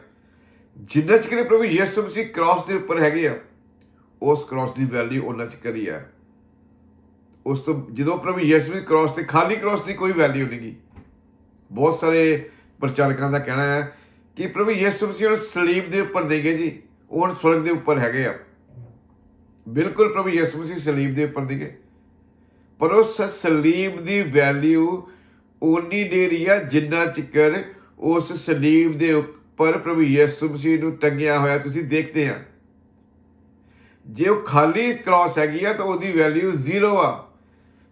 ਜਿੰਨਾ ਚਿਕਰ ਪ੍ਰਭੂ ਯਿਸੂ ਮਸੀਹ ਕ੍ਰਾਸ ਦੇ ਉੱਪਰ ਹੈਗੇ ਆ, ਉਸ ਕ੍ਰਾਸ ਦੀ ਵੈਲਿਊ ਉਹਨਾਂ ਚਿਕਰ ਹੀ ਆ। ਉਸ ਤੋਂ, ਜਦੋਂ ਪ੍ਰਭੂ ਯਿਸੂ ਮਸੀਹ ਕ੍ਰਾਸ ਤੇ, ਖਾਲੀ ਕ੍ਰਾਸ ਦੀ ਕੋਈ ਵੈਲਿਊ ਨਹੀਂ ਗੀ। ਬਹੁਤ ਸਾਰੇ ਪ੍ਰਚਾਰਕਾਂ ਦਾ ਕਹਿਣਾ ਹੈ ਕਿ ਪ੍ਰਭੂ ਯਿਸੂ ਮਸੀਹ ਹੁਣ ਸਲੀਬ ਦੇ ਉੱਪਰ ਨਹੀਂ ਗਏ ਜੀ? ਉਹ ਹੁਣ ਸਵਰਗ ਦੇ ਉੱਪਰ ਹੈਗੇ ਆ। ਬਿਲਕੁਲ ਪ੍ਰਭੂ ਯਿਸੂ ਮਸੀਹ ਸਲੀਬ ਦੇ ਉੱਪਰ ਨਹੀਂ ਗਏ। ਪਰ ਉਸ ਸਲੀਬ ਦੀ ਵੈਲਿਊ ਉਨੀ ਦੇਰੀ ਆ ਜਿੰਨਾ ਚਿਕਰ ਉਸ ਸਲੀਬ ਦੇ ਉੱਪਰ ਪ੍ਰਭੂ ਯਿਸੂ ਮਸੀਹ ਨੂੰ ਟੰਗਿਆ ਹੋਇਆ ਤੁਸੀਂ ਦੇਖਦੇ ਆ। ਜੇ ਉਹ ਖਾਲੀ ਕ੍ਰਾਸ ਹੈਗੀ ਆ ਤਾਂ ਉਹਦੀ ਵੈਲਿਊ ਜ਼ੀਰੋ ਆ।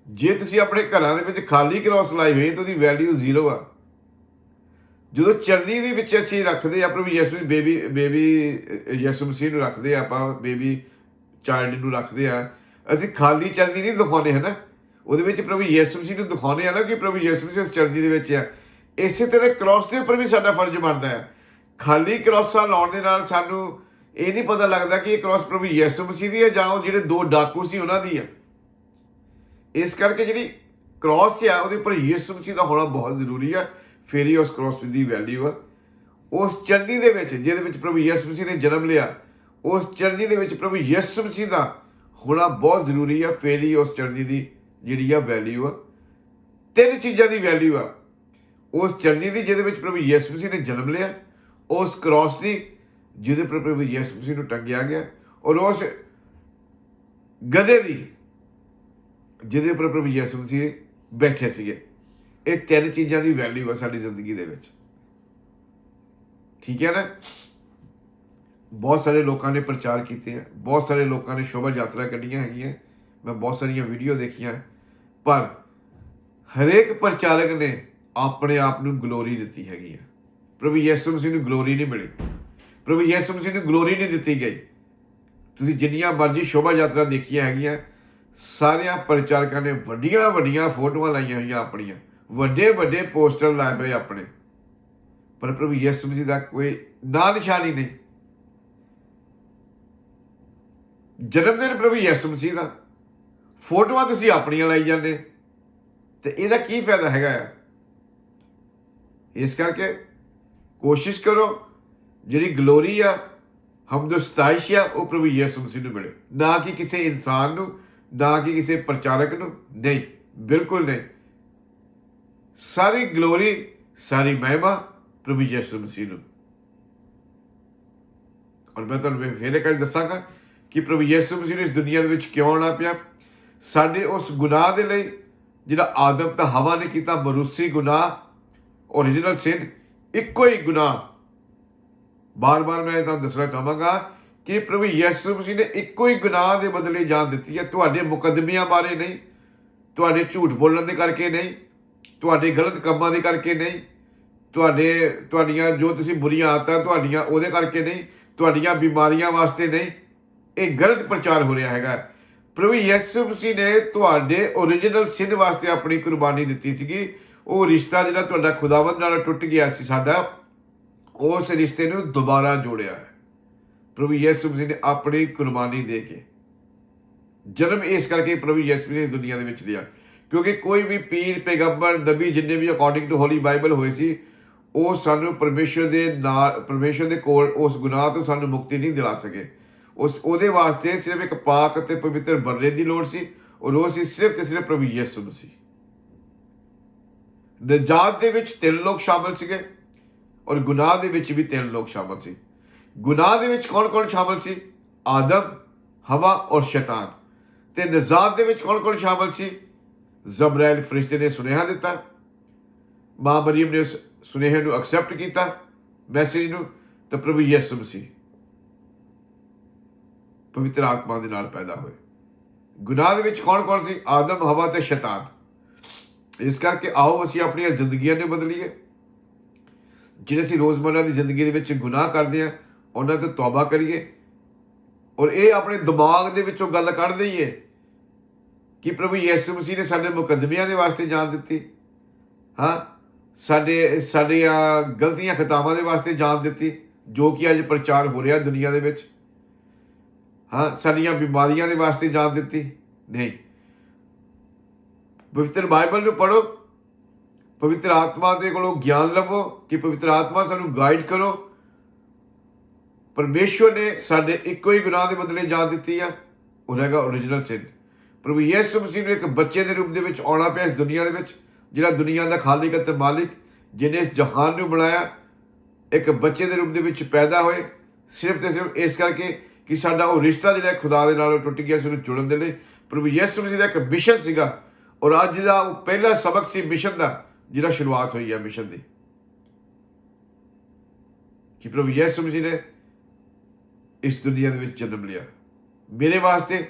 ਜੇ ਤੁਸੀਂ ਆਪਣੇ ਘਰਾਂ ਦੇ ਵਿੱਚ ਖਾਲੀ ਕ੍ਰਾਸ ਲਾਈ ਹੋਈ ਤਾਂ ਉਹਦੀ ਵੈਲਿਊ ਜ਼ੀਰੋ ਆ। ਜਦੋਂ ਚਰਨੀ ਦੇ ਵਿੱਚ ਅਸੀਂ ਰੱਖਦੇ ਆ ਪ੍ਰਭੂ ਯਿਸੂ ਬੇਬੀ ਬੇਬੀ ਯਿਸੂ ਮਸੀਹ ਨੂੰ ਰੱਖਦੇ ਆ ਆਪਾਂ, ਬੇਬੀ ਚਾਈਲਡ ਨੂੰ ਰੱਖਦੇ ਆ ਅਸੀਂ ਖਾਲੀ ਚਰਨੀ ਨਹੀਂ ਦਿਖਾਉਂਦੇ ਹਨਾ ਉਹਦੇ ਵਿੱਚ ਪ੍ਰਭੂ ਯਿਸੂ ਮਸੀਹ ਨੂੰ ਦਿਖਾਉਂਦੇ ਆ ਨਾ ਕਿ ਪ੍ਰਭੂ ਯਿਸੂ ਮਸੀਹ ਉਸ ਚਰਨੀ ਦੇ ਵਿੱਚ ਆ। ਇਸੇ ਤਰ੍ਹਾਂ ਕ੍ਰਾਸ ਦੇ ਉੱਪਰ ਵੀ ਸਾਡਾ ਫਰਜ਼ ਬਣਦਾ ਹੈ। ਖਾਲੀ ਕ੍ਰਾਸਾਂ ਲਾਉਣ ਦੇ ਨਾਲ ਸਾਨੂੰ ਇਹ ਨਹੀਂ ਪਤਾ ਲੱਗਦਾ ਕਿ ਇਹ ਕ੍ਰਾਸ ਪ੍ਰਭੂ ਯਿਸੂ ਮਸੀਹ ਦੀ ਹੈ ਜਾਂ ਉਹ ਜਿਹੜੇ ਦੋ ਡਾਕੂ ਸੀ ਉਹਨਾਂ ਦੀ ਹੈ। ਇਸ ਕਰਕੇ ਜਿਹੜੀ ਕ੍ਰਾਸ ਆ, ਉਹਦੇ ਉੱਪਰ ਯਿਸੂ ਮਸੀਹ ਦਾ ਹੋਣਾ ਬਹੁਤ ਜ਼ਰੂਰੀ ਆ। ਫਿਰ ਹੀ ਉਸ ਕ੍ਰਾਸ ਦੀ ਵੈਲਿਊ ਆ। ਉਸ ਚਰਨੀ ਦੇ ਵਿੱਚ, ਜਿਹਦੇ ਵਿੱਚ ਪ੍ਰਭੂ ਯਿਸੂ ਮਸੀਹ ਨੇ ਜਨਮ ਲਿਆ, ਉਸ ਚਰਨੀ ਦੇ ਵਿੱਚ ਪ੍ਰਭੂ ਯਿਸੂ ਮਸੀਹ ਦਾ ਹੋਣਾ ਬਹੁਤ ਜ਼ਰੂਰੀ ਆ। ਫਿਰ ਹੀ ਉਸ ਚਰਨੀ ਦੀ ਜਿਹੜੀ ਆ ਵੈਲਿਊ ਆ। ਤਿੰਨ ਚੀਜ਼ਾਂ ਦੀ ਵੈਲਿਊ ਆ। ਉਸ ਚਰਨੀ ਦੀ, ਜਿਹਦੇ ਵਿੱਚ ਪ੍ਰਭੂ ਯਿਸੂ ਮਸੀਹ ਨੇ ਜਨਮ ਲਿਆ। ਉਸ ਕ੍ਰਾਸ ਦੀ, ਜਿਹਦੇ ਉੱਪਰ ਪ੍ਰਭੂ ਯਿਸੂ ਮਸੀਹ ਨੂੰ ਟੰਗਿਆ ਗਿਆ। ਔਰ ਉਸ ਗਧੇ ਦੀ, ਜਿਹਦੇ ਉੱਪਰ ਪ੍ਰਭੂ ਯਿਸੂ ਮਸੀਹ ਬੈਠੇ ਸੀਗੇ। ਇਹ ਤਿੰਨ ਚੀਜ਼ਾਂ ਦੀ ਵੈਲਿਊ ਆ ਸਾਡੀ ਜ਼ਿੰਦਗੀ ਦੇ ਵਿੱਚ। ਠੀਕ ਹੈ ਨਾ? ਬਹੁਤ ਸਾਰੇ ਲੋਕਾਂ ਨੇ ਪ੍ਰਚਾਰ ਕੀਤੇ ਆ, ਬਹੁਤ ਸਾਰੇ ਲੋਕਾਂ ਨੇ ਸ਼ੋਭਾ ਯਾਤਰਾ ਕੱਢੀਆਂ ਹੈਗੀਆਂ, ਮੈਂ ਬਹੁਤ ਸਾਰੀਆਂ ਵੀਡੀਓ ਦੇਖੀਆਂ, ਪਰ ਹਰੇਕ ਪ੍ਰਚਾਰਕ ਨੇ ਆਪਣੇ ਆਪ ਨੂੰ ਗਲੋਰੀ ਦਿੱਤੀ ਹੈਗੀ ਆ। ਪ੍ਰਭੂ ਯਿਸੂ ਮਸੀਹ ਨੂੰ ਗਲੋਰੀ ਨਹੀਂ ਮਿਲੀ। ਪ੍ਰਭੂ ਯਿਸੂ ਮਸੀਹ ਨੂੰ ਗਲੋਰੀ ਨਹੀਂ ਦਿੱਤੀ ਗਈ। ਤੁਸੀਂ ਜਿੰਨੀਆਂ ਮਰਜ਼ੀ ਸ਼ੋਭਾ ਯਾਤਰਾ ਦੇਖੀਆਂ ਹੈਗੀਆਂ, ਸਾਰਿਆਂ ਪ੍ਰਚਾਰਕਾਂ ਨੇ ਵੱਡੀਆਂ ਵੱਡੀਆਂ ਫੋਟੋਆਂ ਲਾਈਆਂ ਹੋਈਆਂ ਆਪਣੀਆਂ। ਵੱਡੇ ਵੱਡੇ ਪੋਸਟਰ ਲਾਏ ਹੋਏ ਆਪਣੇ। ਪਰ ਪ੍ਰਭੂ ਯਿਸੂ ਮਸੀਹ ਦਾ ਕੋਈ ਨਾਂ ਨਿਸ਼ਾਨੀ ਨਹੀਂ। ਜਨਮ ਦਿਨ ਪ੍ਰਭੂ ਯਿਸੂ ਮਸੀਹ ਦਾ। ਫੋਟੋਆਂ ਤੁਸੀਂ ਆਪਣੀਆਂ ਲਾਈ ਜਾਂਦੇ। ਤੇ ਇਹਦਾ ਕੀ ਫਾਇਦਾ ਹੈਗਾ ਆ? ਇਸ ਕਰਕੇ ਕੋਸ਼ਿਸ਼ ਕਰੋ, ਜਿਹੜੀ ਗਲੋਰੀ ਆ ਹਮਦ ਸਤਾਇਸ਼ ਆ, ਉਹ ਪ੍ਰਭੂ ਯਿਸੂ ਮਸੀਹ ਨੂੰ ਮਿਲੇ। ਨਾ ਕਿ ਕਿਸੇ ਇਨਸਾਨ ਨੂੰ, ਨਾ ਕਿ ਕਿਸੇ ਪ੍ਰਚਾਰਕ ਨੂੰ। ਨਹੀਂ, ਬਿਲਕੁਲ ਨਹੀਂ। ਸਾਰੀ ਗਲੋਰੀ ਸਾਰੀ ਮਹਿਮਾ ਪ੍ਰਭੂ ਯਿਸੂ ਮਸੀਹ ਨੂੰ। ਔਰ ਮੈਂ ਤੁਹਾਨੂੰ ਫੇਰ ਇੱਕ ਵਾਰੀ ਦੱਸਾਂਗਾ ਕਿ ਪ੍ਰਭੂ ਯਿਸੂ ਮਸੀਹ ਨੂੰ ਇਸ ਦੁਨੀਆ ਦੇ ਵਿੱਚ ਕਿਉਂ ਆਉਣਾ ਪਿਆ। ਸਾਡੇ ਉਸ ਗੁਨਾਹ ਦੇ ਲਈ ਜਿਹੜਾ ਆਦਮ ਤਾਂ ਹਵਾ ਨੇ ਕੀਤਾ ਮਰੂਸੀ ਗੁਨਾਹ ਓਰੀਜਨਲ ਸਿਨ ਇੱਕੋ ਹੀ ਗੁਨਾਹ। ਬਾਰ-ਬਾਰ ਮੈਂ ਤੁਹਾਨੂੰ ਦੱਸਣਾ ਚਾਹਾਂਗਾ ਕਿ ਪ੍ਰਭੂ ਯਿਸੂ ਮਸੀਹ ਨੇ ਇੱਕੋ ਹੀ ਗੁਨਾਹ ਦੇ ਬਦਲੇ ਜਾਨ ਦਿੱਤੀ ਹੈ। ਤੁਹਾਡੇ ਮੁਕੱਦਮਿਆਂ ਬਾਰੇ ਨਹੀਂ, ਤੁਹਾਡੇ ਝੂਠ ਬੋਲਣ ਦੇ ਕਰਕੇ ਨਹੀਂ ਤੁਹਾਡੇ ਗਲਤ ਕੰਮਾਂ ਦੇ ਕਰਕੇ ਨਹੀਂ, ਤੁਹਾਡੇ, ਤੁਹਾਡੀਆਂ ਜੋ ਤੁਸੀਂ ਬੁਰੀਆਂ ਆਦਤਾਂ ਤੁਹਾਡੀਆਂ ਉਹਦੇ ਕਰਕੇ ਨਹੀਂ, ਤੁਹਾਡੀਆਂ ਬਿਮਾਰੀਆਂ ਵਾਸਤੇ ਨਹੀਂ, ਇਹ ਗਲਤ ਪ੍ਰਚਾਰ ਹੋ ਰਿਹਾ ਹੈਗਾ। ਪ੍ਰਭੂ ਯਿਸੂ ਮਸੀਹ ਨੇ ਤੁਹਾਡੇ origignal ਸਿਨ ਵਾਸਤੇ ਆਪਣੀ ਕੁਰਬਾਨੀ ਦਿੱਤੀ ਸੀਗੀ। ਉਹ ਰਿਸ਼ਤਾ ਜਿਹੜਾ ਤੁਹਾਡਾ ਖੁਦਾਵੰਦ ਨਾਲ ਟੁੱਟ ਗਿਆ ਸੀ ਸਾਡਾ, ਉਸ ਰਿਸ਼ਤੇ ਨੂੰ ਦੁਬਾਰਾ ਜੋੜਿਆ ਹੈ। ਪ੍ਰਭੂ ਯਿਸੂ ਮਸੀਹ ਨੇ ਆਪਣੀ ਕੁਰਬਾਨੀ ਦੇ ਕੇ ਜਨਮ ਇਸ ਕਰਕੇ ਪ੍ਰਭੂ ਯਿਸੂ ਨੇ ਇਸ ਦੁਨੀਆ ਦੇ ਵਿੱਚ ਲਿਆ। ਕਿਉਂਕਿ ਕੋਈ ਵੀ ਪੀਰ, ਪੈਗੰਬਰ, ਨਬੀ ਜਿੰਨੇ ਵੀ ਅਕੋਰਡਿੰਗ ਟੂ ਹੋਲੀ ਬਾਈਬਲ ਹੋਏ ਸੀ, ਉਹ ਸਾਨੂੰ ਪਰਮੇਸ਼ਰ ਦੇ ਨਾਲ, ਪਰਮੇਸ਼ਰ ਦੇ ਕੋਲ ਉਸ ਗੁਨਾਹ ਤੋਂ ਸਾਨੂੰ ਮੁਕਤੀ ਨਹੀਂ ਦਿਲਾ ਸਕੇ। ਉਸ, ਉਹਦੇ ਵਾਸਤੇ ਸਿਰਫ ਇੱਕ ਪਾਕ ਅਤੇ ਪਵਿੱਤਰ ਬਰਰੇ ਦੀ ਲੋੜ ਸੀ ਔਰ ਉਹ ਸੀ ਸਿਰਫ ਤੇ ਸਿਰਫ ਪ੍ਰਭੂ ਯਿਸੂ ਮਸੀਹ। ਨਜਾਤ ਦੇ ਵਿੱਚ ਤਿੰਨ ਲੋਕ ਸ਼ਾਮਲ ਸੀਗੇ ਔਰ ਗੁਨਾਹ ਦੇ ਵਿੱਚ ਵੀ ਤਿੰਨ ਲੋਕ ਸ਼ਾਮਲ ਸੀ। ਗੁਨਾਹ ਦੇ ਵਿੱਚ ਕੌਣ-ਕੌਣ ਸ਼ਾਮਲ ਸੀ? ਆਦਮ, ਹਵਾ ਔਰ ਸ਼ੈਤਾਨ। ਤੇ ਨਜਾਤ ਦੇ ਵਿੱਚ ਕੌਣ-ਕੌਣ ਸ਼ਾਮਲ ਸੀ? ਜ਼ਬਰਾਇਲ ਫਰਿਸ਼ਤੇ ਨੇ ਸੁਨੇਹਾ ਦਿੱਤਾ। ਮਾਂ ਮਰੀਮ ਨੇ ਉਸ ਸੁਨੇਹੇ ਨੂੰ ਐਕਸੈਪਟ ਕੀਤਾ। ਮੈਸੇਜ ਨੂੰ ਤੇ ਪ੍ਰਭੂ ਯਿਸੂ ਮਸੀਹ ਪਵਿੱਤਰ ਆਤਮਾ ਦੇ ਨਾਲ ਪੈਦਾ ਹੋਏ। ਗੁਨਾਹ ਦੇ ਵਿੱਚ ਕੌਣ-ਕੌਣ ਸੀ? ਆਦਮ, ਹਵਾ ਤੇ ਸ਼ੈਤਾਨ। ਇਸ ਕਰਕੇ ਆਓ ਅਸੀਂ ਆਪਣੀਆਂ ਜ਼ਿੰਦਗੀਆਂ ਨੂੰ ਬਦਲੀਏ। ਜਿਹੜੇ ਅਸੀਂ ਰੋਜ਼ਮਰਰਾ ਦੀ ਜ਼ਿੰਦਗੀ ਦੇ ਵਿੱਚ ਗੁਨਾਹ ਕਰਦੇ ਆ ਉਹਨਾਂ ਤੋਂ ਤੌਬਾ ਕਰੀਏ। ਔਰ ਇਹ ਆਪਣੇ ਦਿਮਾਗ ਦੇ ਵਿੱਚੋਂ ਗੱਲ ਕੱਢ ਦਈਏ। ਕਿ ਪ੍ਰਭੂ ਯਿਸੂ ਮਸੀਹ ਨੇ ਸਾਡੇ ਮੁਕੱਦਮਿਆਂ ਦੇ ਵਾਸਤੇ ਜਾਨ ਦਿੱਤੀ। ਹਾਂ, ਸਾਡੇ ਸਾਡੀਆਂ ਗਲਤੀਆਂ ਖਤਾਵਾਂ ਦੇ ਵਾਸਤੇ ਜਾਨ ਦਿੱਤੀ, ਜੋ ਕਿ ਅੱਜ ਪ੍ਰਚਾਰ ਹੋ ਰਿਹਾ ਦੁਨੀਆ ਦੇ ਵਿੱਚ। ਹਾਂ, ਸਾਡੀਆਂ ਬਿਮਾਰੀਆਂ ਦੇ ਵਾਸਤੇ ਜਾਨ ਦਿੱਤੀ। ਨਹੀਂ। ਪਵਿੱਤਰ ਬਾਈਬਲ ਨੂੰ ਪੜ੍ਹੋ। ਪਵਿੱਤਰ ਆਤਮਾ ਦੇ ਕੋਲੋਂ ਗਿਆਨ ਲਵੋ ਕਿ ਪਵਿੱਤਰ ਆਤਮਾ ਸਾਨੂੰ ਗਾਈਡ ਕਰੋ। ਪਰਮੇਸ਼ਵਰ ਨੇ ਸਾਡੇ ਇੱਕੋ ਹੀ ਗੁਨਾਹ ਦੇ ਬਦਲੇ ਜਾਨ ਦਿੱਤੀ ਆ। ਉਹ ਹੈਗਾ origignal sin ਪ੍ਰਭੂ ਯਿਸੂ ਮਸੀਹ ਨੂੰ ਇੱਕ ਬੱਚੇ ਦੇ ਰੂਪ ਦੇ ਵਿੱਚ ਆਉਣਾ ਪਿਆ ਇਸ ਦੁਨੀਆ ਦੇ ਵਿੱਚ, ਜਿਹੜਾ ਦੁਨੀਆ ਦਾ ਖਾਲਿਕ ਅਤੇ ਮਾਲਿਕ, ਜਿਹਨੇ ਇਸ ਜਹਾਨ ਨੂੰ ਬਣਾਇਆ, ਇੱਕ ਬੱਚੇ ਦੇ ਰੂਪ ਦੇ ਵਿੱਚ ਪੈਦਾ ਹੋਏ। ਸਿਰਫ ਤੇ ਸਿਰਫ ਇਸ ਕਰਕੇ ਕਿ ਸਾਡਾ ਉਹ ਰਿਸ਼ਤਾ ਜਿਹੜਾ ਖੁਦਾ ਦੇ ਨਾਲ ਉਹ ਟੁੱਟ ਗਿਆ ਸੀ, ਉਹਨੂੰ ਜੁੜਨ ਦੇ ਲਈ। ਪ੍ਰਭੂ ਯਿਸੂ ਮਸੀਹ ਦਾ ਇੱਕ ਮਿਸ਼ਨ ਸੀਗਾ ਔਰ ਅੱਜ ਦਾ ਉਹ ਪਹਿਲਾ ਸਬਕ ਸੀ ਮਿਸ਼ਨ ਦਾ ਜਿਹੜਾ ਸ਼ੁਰੂਆਤ ਹੋਈ ਹੈ ਮਿਸ਼ਨ ਦੀ। ਕਿ ਪ੍ਰਭੂ ਯਿਸੂ ਮਸੀਹ ਨੇ ਇਸ ਦੁਨੀਆ ਦੇ ਵਿੱਚ ਜਨਮ ਲਿਆ। ਮੇਰੇ ਵਾਸਤੇ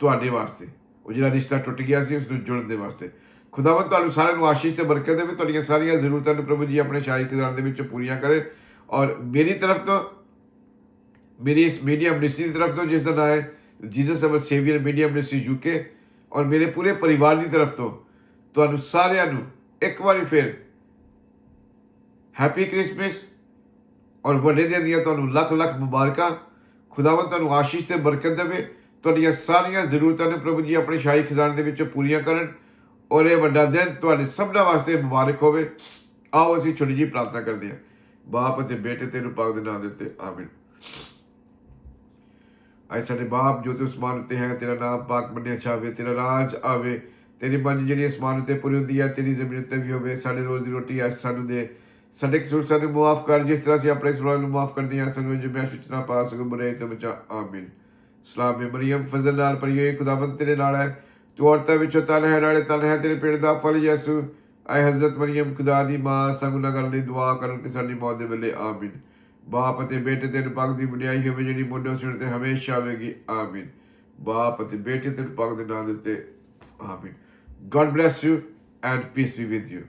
ਤੁਹਾਡੇ ਵਾਸਤੇ। ਉਹ ਜਿਹੜਾ ਰਿਸ਼ਤਾ ਟੁੱਟ ਗਿਆ ਸੀ ਉਸ ਨੂੰ ਜੁੜਨ ਦੇ ਵਾਸਤੇ। ਖੁਦਾਵੰਦ ਤੁਹਾਨੂੰ ਸਾਰਿਆਂ ਨੂੰ ਆਸ਼ੀਸ਼ ਤੇ ਬਰਕਤ ਦੇਵੇ। ਤੁਹਾਡੀਆਂ ਸਾਰੀਆਂ ਜ਼ਰੂਰਤਾਂ ਨੂੰ ਪ੍ਰਭੂ ਜੀ ਆਪਣੇ ਸ਼ਾਹੀ ਕਿਜ਼ਾਨ ਦੇ ਵਿੱਚ ਪੂਰੀਆਂ ਕਰੇ। ਔਰ ਮੇਰੀ ਤਰਫ ਤੋਂ, ਮੇਰੀ ਇਸ ਮੀਡੀਆ ਮਿਨਿਸਟਰੀ ਦੀ ਤਰਫ ਤੋਂ ਜਿਸ ਦਾ ਨਾਮ ਹੈ Jesus our saviour media ministry UK ਔਰ ਮੇਰੇ ਪੂਰੇ ਪਰਿਵਾਰ ਦੀ ਤਰਫ ਤੋਂ ਤੁਹਾਨੂੰ ਸਾਰਿਆਂ ਨੂੰ ਇੱਕ ਵਾਰੀ ਫਿਰ ਹੈਪੀ ਕ੍ਰਿਸਮਸ ਔਰ ਵੱਡੇ ਦਿਨ ਦੀਆਂ ਤੁਹਾਨੂੰ ਲੱਖ ਲੱਖ ਮੁਬਾਰਕਾਂ। ਖੁਦਾਵੰਦ ਤੁਹਾਨੂੰ ਆਸ਼ੀਸ਼ ਤੇ ਬਰਕਤ ਦੇਵੇ। ਤੁਹਾਡੀਆਂ ਸਾਰੀਆਂ ਜ਼ਰੂਰਤਾਂ ਨੇ ਪ੍ਰਭੂ ਜੀ ਆਪਣੇ ਸ਼ਾਹੀ ਖਜ਼ਾਨੇ ਦੇ ਵਿੱਚ ਪੂਰੀਆਂ ਕਰਨ ਔਰ ਇਹ ਵੱਡਾ ਦਿਨ ਤੁਹਾਡੇ ਸਭਨਾਂ ਵਾਸਤੇ ਮੁਬਾਰਕ ਹੋਵੇ। ਆਓ ਅਸੀਂ ਛੋਟੀ ਜੀ ਪ੍ਰਾਰਥਨਾ ਕਰਦੇ ਹਾਂ। ਬਾਪ ਅਤੇ ਬੇਟੇ ਤੇ ਪਾਕ ਦੇ ਨਾਮ ਦੇ ਉੱਤੇ, ਆਮੀਨ। ਐ ਸਾਡੇ ਬਾਪ ਜੋ ਤੂੰ ਅਸਮਾਨ ਉੱਤੇ ਹੈ, ਤੇਰਾ ਨਾਮ ਪਾਕ ਮੰਨਿਆ ਜਾਵੇ, ਤੇਰਾ ਰਾਜ ਆਵੇ, ਤੇਰੀ ਮੰਜ ਜਿਹੜੀ ਅਸਮਾਨ ਉੱਤੇ ਪੂਰੀ ਹੁੰਦੀ ਹੈ, ਤੇਰੀ ਜ਼ਮੀਨ ਉੱਤੇ ਵੀ ਹੋਵੇ, ਸਾਡੇ ਰੋਜ਼ ਦੀ ਰੋਟੀ ਅੱਜ ਸਾਨੂੰ ਦੇ। ਸਾਡੇ ਕਸੂਰ ਸਾਨੂੰ ਮਾਫ ਕਰ, ਜਿਸ ਤਰ੍ਹਾਂ ਅਸੀਂ ਆਪਣੇ ਕਸੂਰਾਂ ਨੂੰ ਮਾਫ ਕਰਦੇ ਹਾਂ, ਸਾਨੂੰ ਜੋ ਮੈਂ ਪਾ ਸਕੋ ਬੁਰੇ ਤੋਂ ਬਚਾ, ਆਮੀਨ। ਸਲਾਮ ਹੈ ਮਰੀਮ, ਫਜ਼ਲ ਨਾਲ ਪਰਿਏ ਖੁਦਾਵੰਦ ਤੇਰੇ ਨਾਲ ਹੈ। ਤੂੰ ਔਰਤਾਂ ਵਿੱਚੋਂ ਤਨ ਹੈ, ਨਾਲੇ ਤਨ ਹੈ ਤੇਰੇ ਪੇਟ ਦਾ ਫਲ ਯਿਸੂ। ਐ ਹਜ਼ਰਤ ਮਰੀਮ, ਖੁਦਾ ਦੀ ਮਾਂ, ਸਗੋਂ ਨਾ ਕਰਨ ਦੀ ਦੁਆ ਕਰਨ ਤੇ ਸਾਡੀ ਮੌਤ ਦੇ ਵੇਲੇ, ਆਮੀਨ। ਬਾਪ ਅਤੇ ਬੇਟੇ ਤੇ ਪੱਗ ਦੀ ਵਡਿਆਈ ਹੋਵੇ, ਜਿਹੜੀ ਮੁੰਡੇ ਸਿਰ ਤੇ ਹਮੇਸ਼ਾ ਆਵੇਗੀ, ਆਮੀਨ। ਬਾਪ ਅਤੇ ਬੇਟੇ ਤੇ ਪੱਗ ਦੇ ਨਾਂ ਦੇ ਉੱਤੇ, ਆਮੀਨ। God bless you and peace be with you